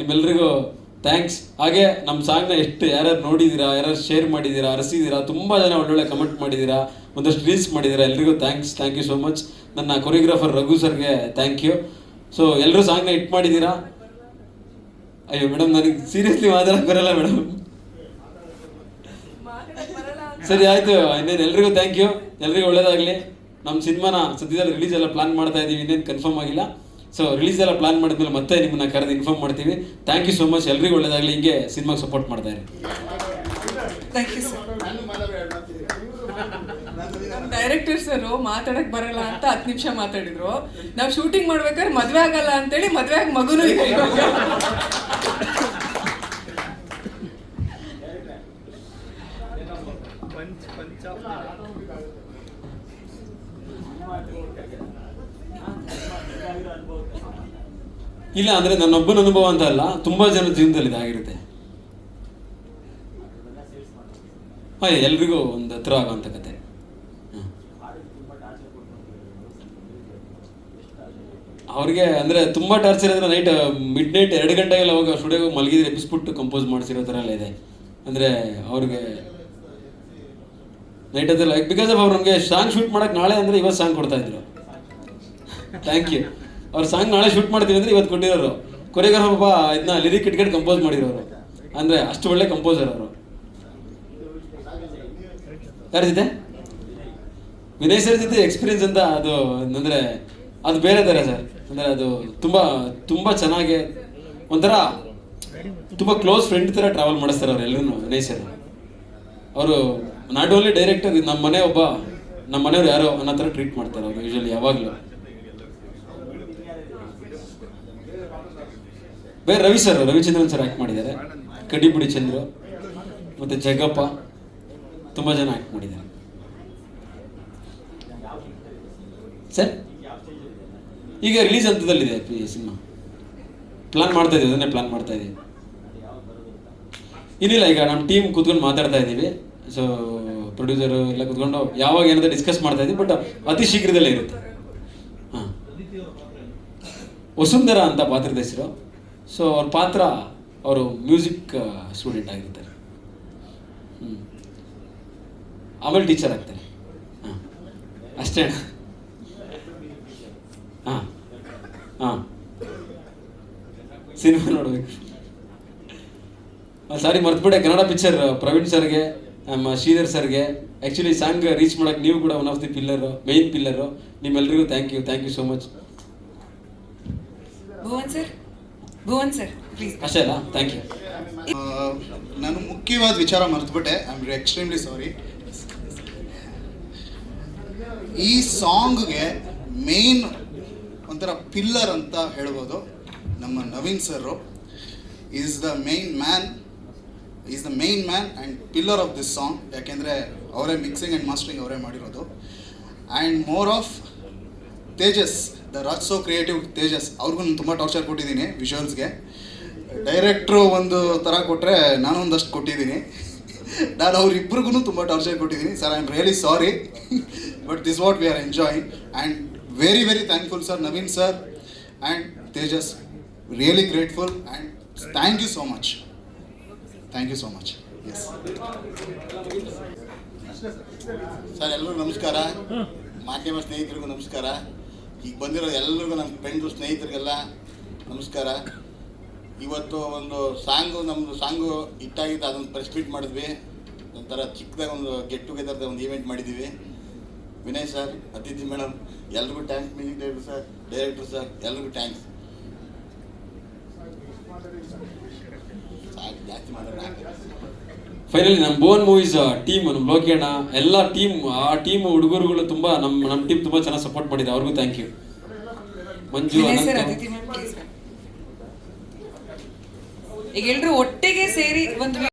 ನಿಮ್ಮೆಲ್ರಿಗೂ ಥ್ಯಾಂಕ್ಸ್ ಹಾಗೆ ನಮ್ಮ ಸಾಂಗ್ನ ಎಷ್ಟು ಯಾರ್ಯಾರು ನೋಡಿದ್ದೀರಾ ಯಾರ್ಯಾರು ಶೇರ್ ಮಾಡಿದ್ದೀರಾ ಅರಸಿದ್ದೀರಾ ತುಂಬ ಜನ ಒಳ್ಳೊಳ್ಳೆ ಕಮೆಂಟ್ ಮಾಡಿದ್ದೀರಾ ಒಂದಷ್ಟು ರೀಲ್ಸ್ ಮಾಡಿದ್ದೀರಾ ಎಲ್ರಿಗೂ thanks thank you so much ನನ್ನ ಕೊರಿಯೋಗ್ರಾಫರ್ ರಘು ಸರ್ಗೆ ಥ್ಯಾಂಕ್ ಯು ಸೊ ಎಲ್ಲರೂ ಸಾಂಗ್ನ ಹಿಟ್ ಮಾಡಿದ್ದೀರಾ ಅಯ್ಯೋ ಮೇಡಮ್ ನನಗೆ ಸೀರಿಯಸ್ಲಿ ಮಾತಾಡಕ್ಕೆ ಬರಲ್ಲ ಮೇಡಮ್ ಸರಿ, ಆಯ್ತು. ಇನ್ನೇನು, ಎಲ್ರಿಗೂ ಥ್ಯಾಂಕ್ ಯು ಎಲ್ರಿಗೂ ಒಳ್ಳೇದಾಗಲಿ. ನಮ್ಮ ಸಿನಿಮಾನ ಸದ್ಯದಲ್ಲಿ ರಿಲೀಸ್ ಎಲ್ಲ ಪ್ಲಾನ್ ಮಾಡ್ತಾ ಇದ್ದೀವಿ ಇನ್ನೇನು ಕನ್ಫರ್ಮ್ ಆಗಿಲ್ಲ. ಸೊ ರಿಲೀಸ್ ಎಲ್ಲ ಪ್ಲಾನ್ ಮಾಡಿದ್ಮೇಲೆ ಮತ್ತೆ ನಿಮ್ಮನ್ನ ಕರೆದು ಇನ್ಫಾರ್ಮ್ ಮಾಡ್ತೀವಿ. ಥ್ಯಾಂಕ್ ಯು ಸೋ ಮಚ್ ಎಲ್ರಿಗೂ ಒಳ್ಳೇದಾಗಲಿ. ಹಿಂಗೆ ಸಿನಿಮಾಗೆ ಸಪೋರ್ಟ್ ಮಾಡ್ತಾ ಇರಿ ಥ್ಯಾಂಕ್ ಯು ಸರ್ ನಮ್ಮ ಡೈರೆಕ್ಟರ್ ಸರ್ ಮಾತಾಡಕ್ ಬರಲ್ಲ ಅಂತ ಹತ್ತು ನಿಮಿಷ ಮಾತಾಡಿದ್ರು. ನಾವು ಶೂಟಿಂಗ್ ಮಾಡ್ಬೇಕಾದ್ರೆ ಮದ್ವೆ ಆಗಲ್ಲ ಅಂತೇಳಿ ಮದ್ವೆ ಆಗಿ ಮಗುನು ಇದೆ ಇಲ್ಲ, ಅಂದ್ರೆ ನನ್ನೊಬ್ಬನ ಅನುಭವ ಅಂತ ಅಲ್ಲ, ತುಂಬಾ ಜನ ಜೀವನದಲ್ಲಿ ಇದಾಗಿರುತ್ತೆ ಎಲ್ರಿಗೂ ಒಂದು ಹತ್ರ ಆಗುವಂತ ಕತೆ. ಅವ್ರಿಗೆ ಅಂದ್ರೆ ತುಂಬಾ ಟಾರ್ಚರ್ ಇದ್ರೆ ನೈಟ್ ಮಿಡ್ ನೈಟ್ ಎರಡು ಗಂಟೆಗೆಲ್ಲ ಹೋಗಿ ಸ್ಟುಡಿಯೋಗೆ ಮಲಗಿದ್ರೆ ಎಬ್ಬಿಸ್ಬಿಟ್ಟು ಕಂಪೋಸ್ ಮಾಡಿಸಿರೋ ಥರ ಎಲ್ಲ ಇದೆ. ಅಂದ್ರೆ ಅವ್ರಿಗೆ ನೈಟ್ ಅದೆಲ್ಲ ಬಿಕಾಸ್ ಆಫ್ ಅವ್ರು ನಮಗೆ ಸಾಂಗ್ ಶೂಟ್ ಮಾಡೋಕೆ ನಾಳೆ ಅಂದ್ರೆ ಇವತ್ತು ಸಾಂಗ್ ಕೊಡ್ತಾ ಇದ್ರು. ಥ್ಯಾಂಕ್ ಯು ಅವ್ರ ಸಾಂಗ್ ನಾಳೆ ಶೂಟ್ ಮಾಡ್ತೀವಿ ಅಂದ್ರೆ ಇವತ್ತು ಕೊಟ್ಟಿರೋರು. ಕೊರಿಯೋಗ್ರಾಫರ್ ಪಾಪ ಇದನ್ನ ಲಿರಿಕ್ ಇಟ್ಕೊಂಡು ಕಂಪೋಸ್ ಮಾಡಿರೋರು. ಅಂದ್ರೆ ಅಷ್ಟು ಒಳ್ಳೆ ಕಂಪೋಸರ್ ಅವರು. ಯಾರಿದೆ ವಿನಯ್ ಸರ್ ಜೊತೆ ಎಕ್ಸ್ಪೀರಿಯನ್ಸ್ ಅಂತ ಅದು, ಅಂದ್ರೆ ಅದು ಬೇರೆ ಥರ ಸರ್. ಅಂದ್ರೆ ಅದು ತುಂಬಾ ತುಂಬಾ ಚೆನ್ನಾಗಿ ಒಂಥರ ತುಂಬಾ ಕ್ಲೋಸ್ ಫ್ರೆಂಡ್ ಥರ ಟ್ರಾವೆಲ್ ಮಾಡಿಸ್ತಾರೆ ಅವ್ರು ಎಲ್ಲರೂ ವಿನಯ್ ಸರ್. ಅವರು ನಾಟ್ ಓನ್ಲಿ ಡೈರೆಕ್ಟರ್ ನಮ್ಮ ಮನೆ ಒಬ್ಬ ನಮ್ಮ ಮನೆಯವ್ರು ಯಾರೋ ಅನ್ನೋ ಥರ ಟ್ರೀಟ್ ಮಾಡ್ತಾರೆ ಅವರು ಯೂಶಲಿ ಯಾವಾಗಲೂ. ಬೇರೆ Ravi sir, Ravichandran sir act ಮಾಡಿದ್ದಾರೆ. ಕಡ್ಡಿಪುಡಿ ಚಂದ್ರು, ಮತ್ತು ಜಗ್ಗಪ್ಪ, ತುಂಬ ಜನ ಆ್ಯಕ್ಟ್ ಮಾಡಿದ್ದಾರೆ. ಸರ್? ಈಗ ರಿಲೀಸ್ ಹಂತದಲ್ಲಿದೆ ಸಿನಿಮಾ. ಪ್ಲಾನ್ ಮಾಡ್ತಾ ಇದ್ದೀವಿ, ಅದನ್ನೇ ಪ್ಲಾನ್ ಮಾಡ್ತಾ ಇದ್ದೀವಿ. ಇನ್ನಿಲ್ಲ ಈಗ ನಮ್ಮ ಟೀಮ್ ಕೂತ್ಕೊಂಡು ಮಾತಾಡ್ತಾ ಇದ್ದೀವಿ. ಸೊ ಪ್ರೊಡ್ಯೂಸರು ಎಲ್ಲ ಕೂತ್ಕೊಂಡು ಯಾವಾಗ ಏನಾದ್ರು ಡಿಸ್ಕಸ್ ಮಾಡ್ತಾ ಇದ್ದೀವಿ ಬಟ್ ಅತಿ ಶೀಘ್ರದಲ್ಲೇ ಇರುತ್ತೆ. ಹಾಂ. ವಸುಂಧರ ಅಂತ ಪಾತ್ರದ ಹೆಸರು. ಸೊ ಅವ್ರ ಪಾತ್ರ, ಅವರು ಮ್ಯೂಸಿಕ್ ಸ್ಟೂಡೆಂಟ್ ಆಗಿರ್ತಾರೆ. ಹ್ಞೂ ಆಮೇಲೆ ಟೀಚರ್ ಆಗ್ತಾರೆ. ಹಾಂ. ಅಷ್ಟೇ ಹಾಂ. ಹಾಂ. ಸಿನಿಮಾ ನೋಡಬೇಕು. ಸಾರಿ ಮರ್ತ್ಬಿಟ್ಟೆ ಕನ್ನಡ ಪಿಕ್ಚರ್ ಪ್ರವೀಣ್ ಸರ್ಗೆ ನಮ್ಮ ಶ್ರೀಧರ್ ಸರ್ಗೆ. ಆ್ಯಕ್ಚುಲಿ ಸಾಂಗ್ ರೀಚ್ ಮಾಡೋಕೆ ನೀವು ಕೂಡ one of the pillar main pillar ನಿಮ್ಮೆಲ್ಲರಿಗೂ thank you thank you so much Bhuvan sir? Bhuvan sir please ಅಷ್ಟೇ ಅಲ್ಲ? ಥ್ಯಾಂಕ್ ಯು ನಾನು ಮುಖ್ಯವಾದ ವಿಚಾರ ಮರೆತುಬಿಟ್ಟೆ ಐ ಆಮ್ ಎಕ್ಸ್ಟ್ರೀಮ್ಲಿ ಸಾರಿ ಈ ಸಾಂಗ್ಗೆ ಮೇನ್ ಒಂಥರ ಪಿಲ್ಲರ್ ಅಂತ ಹೇಳ್ಬೋದು. ನಮ್ಮ Naveen sir is the main man is the main man and pillar of this song ಯಾಕೆಂದರೆ ಅವರೇ ಮಿಕ್ಸಿಂಗ್ ಆ್ಯಂಡ್ ಮಾಸ್ಟ್ರಿಂಗ್ ಅವರೇ ಮಾಡಿರೋದು. And more of Tejas the Raj so creative Tejas. ಅವ್ರಿಗೂ ನಾನು ತುಂಬ ಟಾರ್ಚರ್ ಕೊಟ್ಟಿದ್ದೀನಿ ವಿಷುವಲ್ಸ್ಗೆ ಡೈರೆಕ್ಟ್ರು ಒಂದು ಥರ ಕೊಟ್ಟರೆ ನಾನು ಒಂದಷ್ಟು ಕೊಟ್ಟಿದ್ದೀನಿ. ನಾನು ಅವ್ರಿಬ್ರಿಗೂ ತುಂಬ ಟಾರ್ಚರ್ ಕೊಟ್ಟಿದ್ದೀನಿ. Sir I am really sorry but this what we are enjoying and very very thankful sir Naveen sir and Tejas really grateful and thank you so much thank you so much yes sir ಎಲ್ಲರಿಗೂ ನಮಸ್ಕಾರ. ಮಾಧ್ಯಮ ಸ್ನೇಹಿತರಿಗೂ ನಮಸ್ಕಾರ. ಈಗ ಬಂದಿರೋ ಎಲ್ಲರಿಗೂ ನಮ್ಮ friends ಸ್ನೇಹಿತರಿಗೆಲ್ಲ ನಮಸ್ಕಾರ. ಇವತ್ತು ಒಂದು ಸಾಂಗು ನಮ್ಮದು ಸಾಂಗು ಹಿಟ್ಟಾಗಿದ್ದು ಅದನ್ನು ಪ್ರೆಸ್ ಮಾಡಿದ್ವಿ. ಒಂಥರ ಚಿಕ್ಕದಾಗ ಒಂದು ಗೆಟ್ ಟುಗೆದರ್ದ ಒಂದು ಈವೆಂಟ್ ಮಾಡಿದ್ದೀವಿ. ವಿನಯ್ ಸರ್ ಅತಿಥಿ ಮೇಡಮ್ ಎಲ್ರಿಗೂ thanks music director sir director sir ಎಲ್ರಿಗೂ ಟ್ಯಾಂಕ್ಸ್ ಫೈನಲಿ ನಮ್ಮ ಬೋನ್ ಮೂವೀಸ್ ಟೀಮ್ ನಮ್ಮ ಲೋಕೇಣ ಎಲ್ಲ ಟೀಮ್ ಆ ಟೀಮ್ ಹುಡುಗರುಗಳು ತುಂಬಾ ನಮ್ಮ ನಮ್ಮ ಟೀಮ್ ತುಂಬಾ ಚೆನ್ನಾಗಿ ಸಪೋರ್ಟ್ ಮಾಡಿದೆ ಅವ್ರಿಗೂ ಥ್ಯಾಂಕ್ ಯು ಮಂಜು ಈಗ ಎಲ್ರು ಒಟ್ಟಿಗೆ ಸೇರಿ ಒಂದು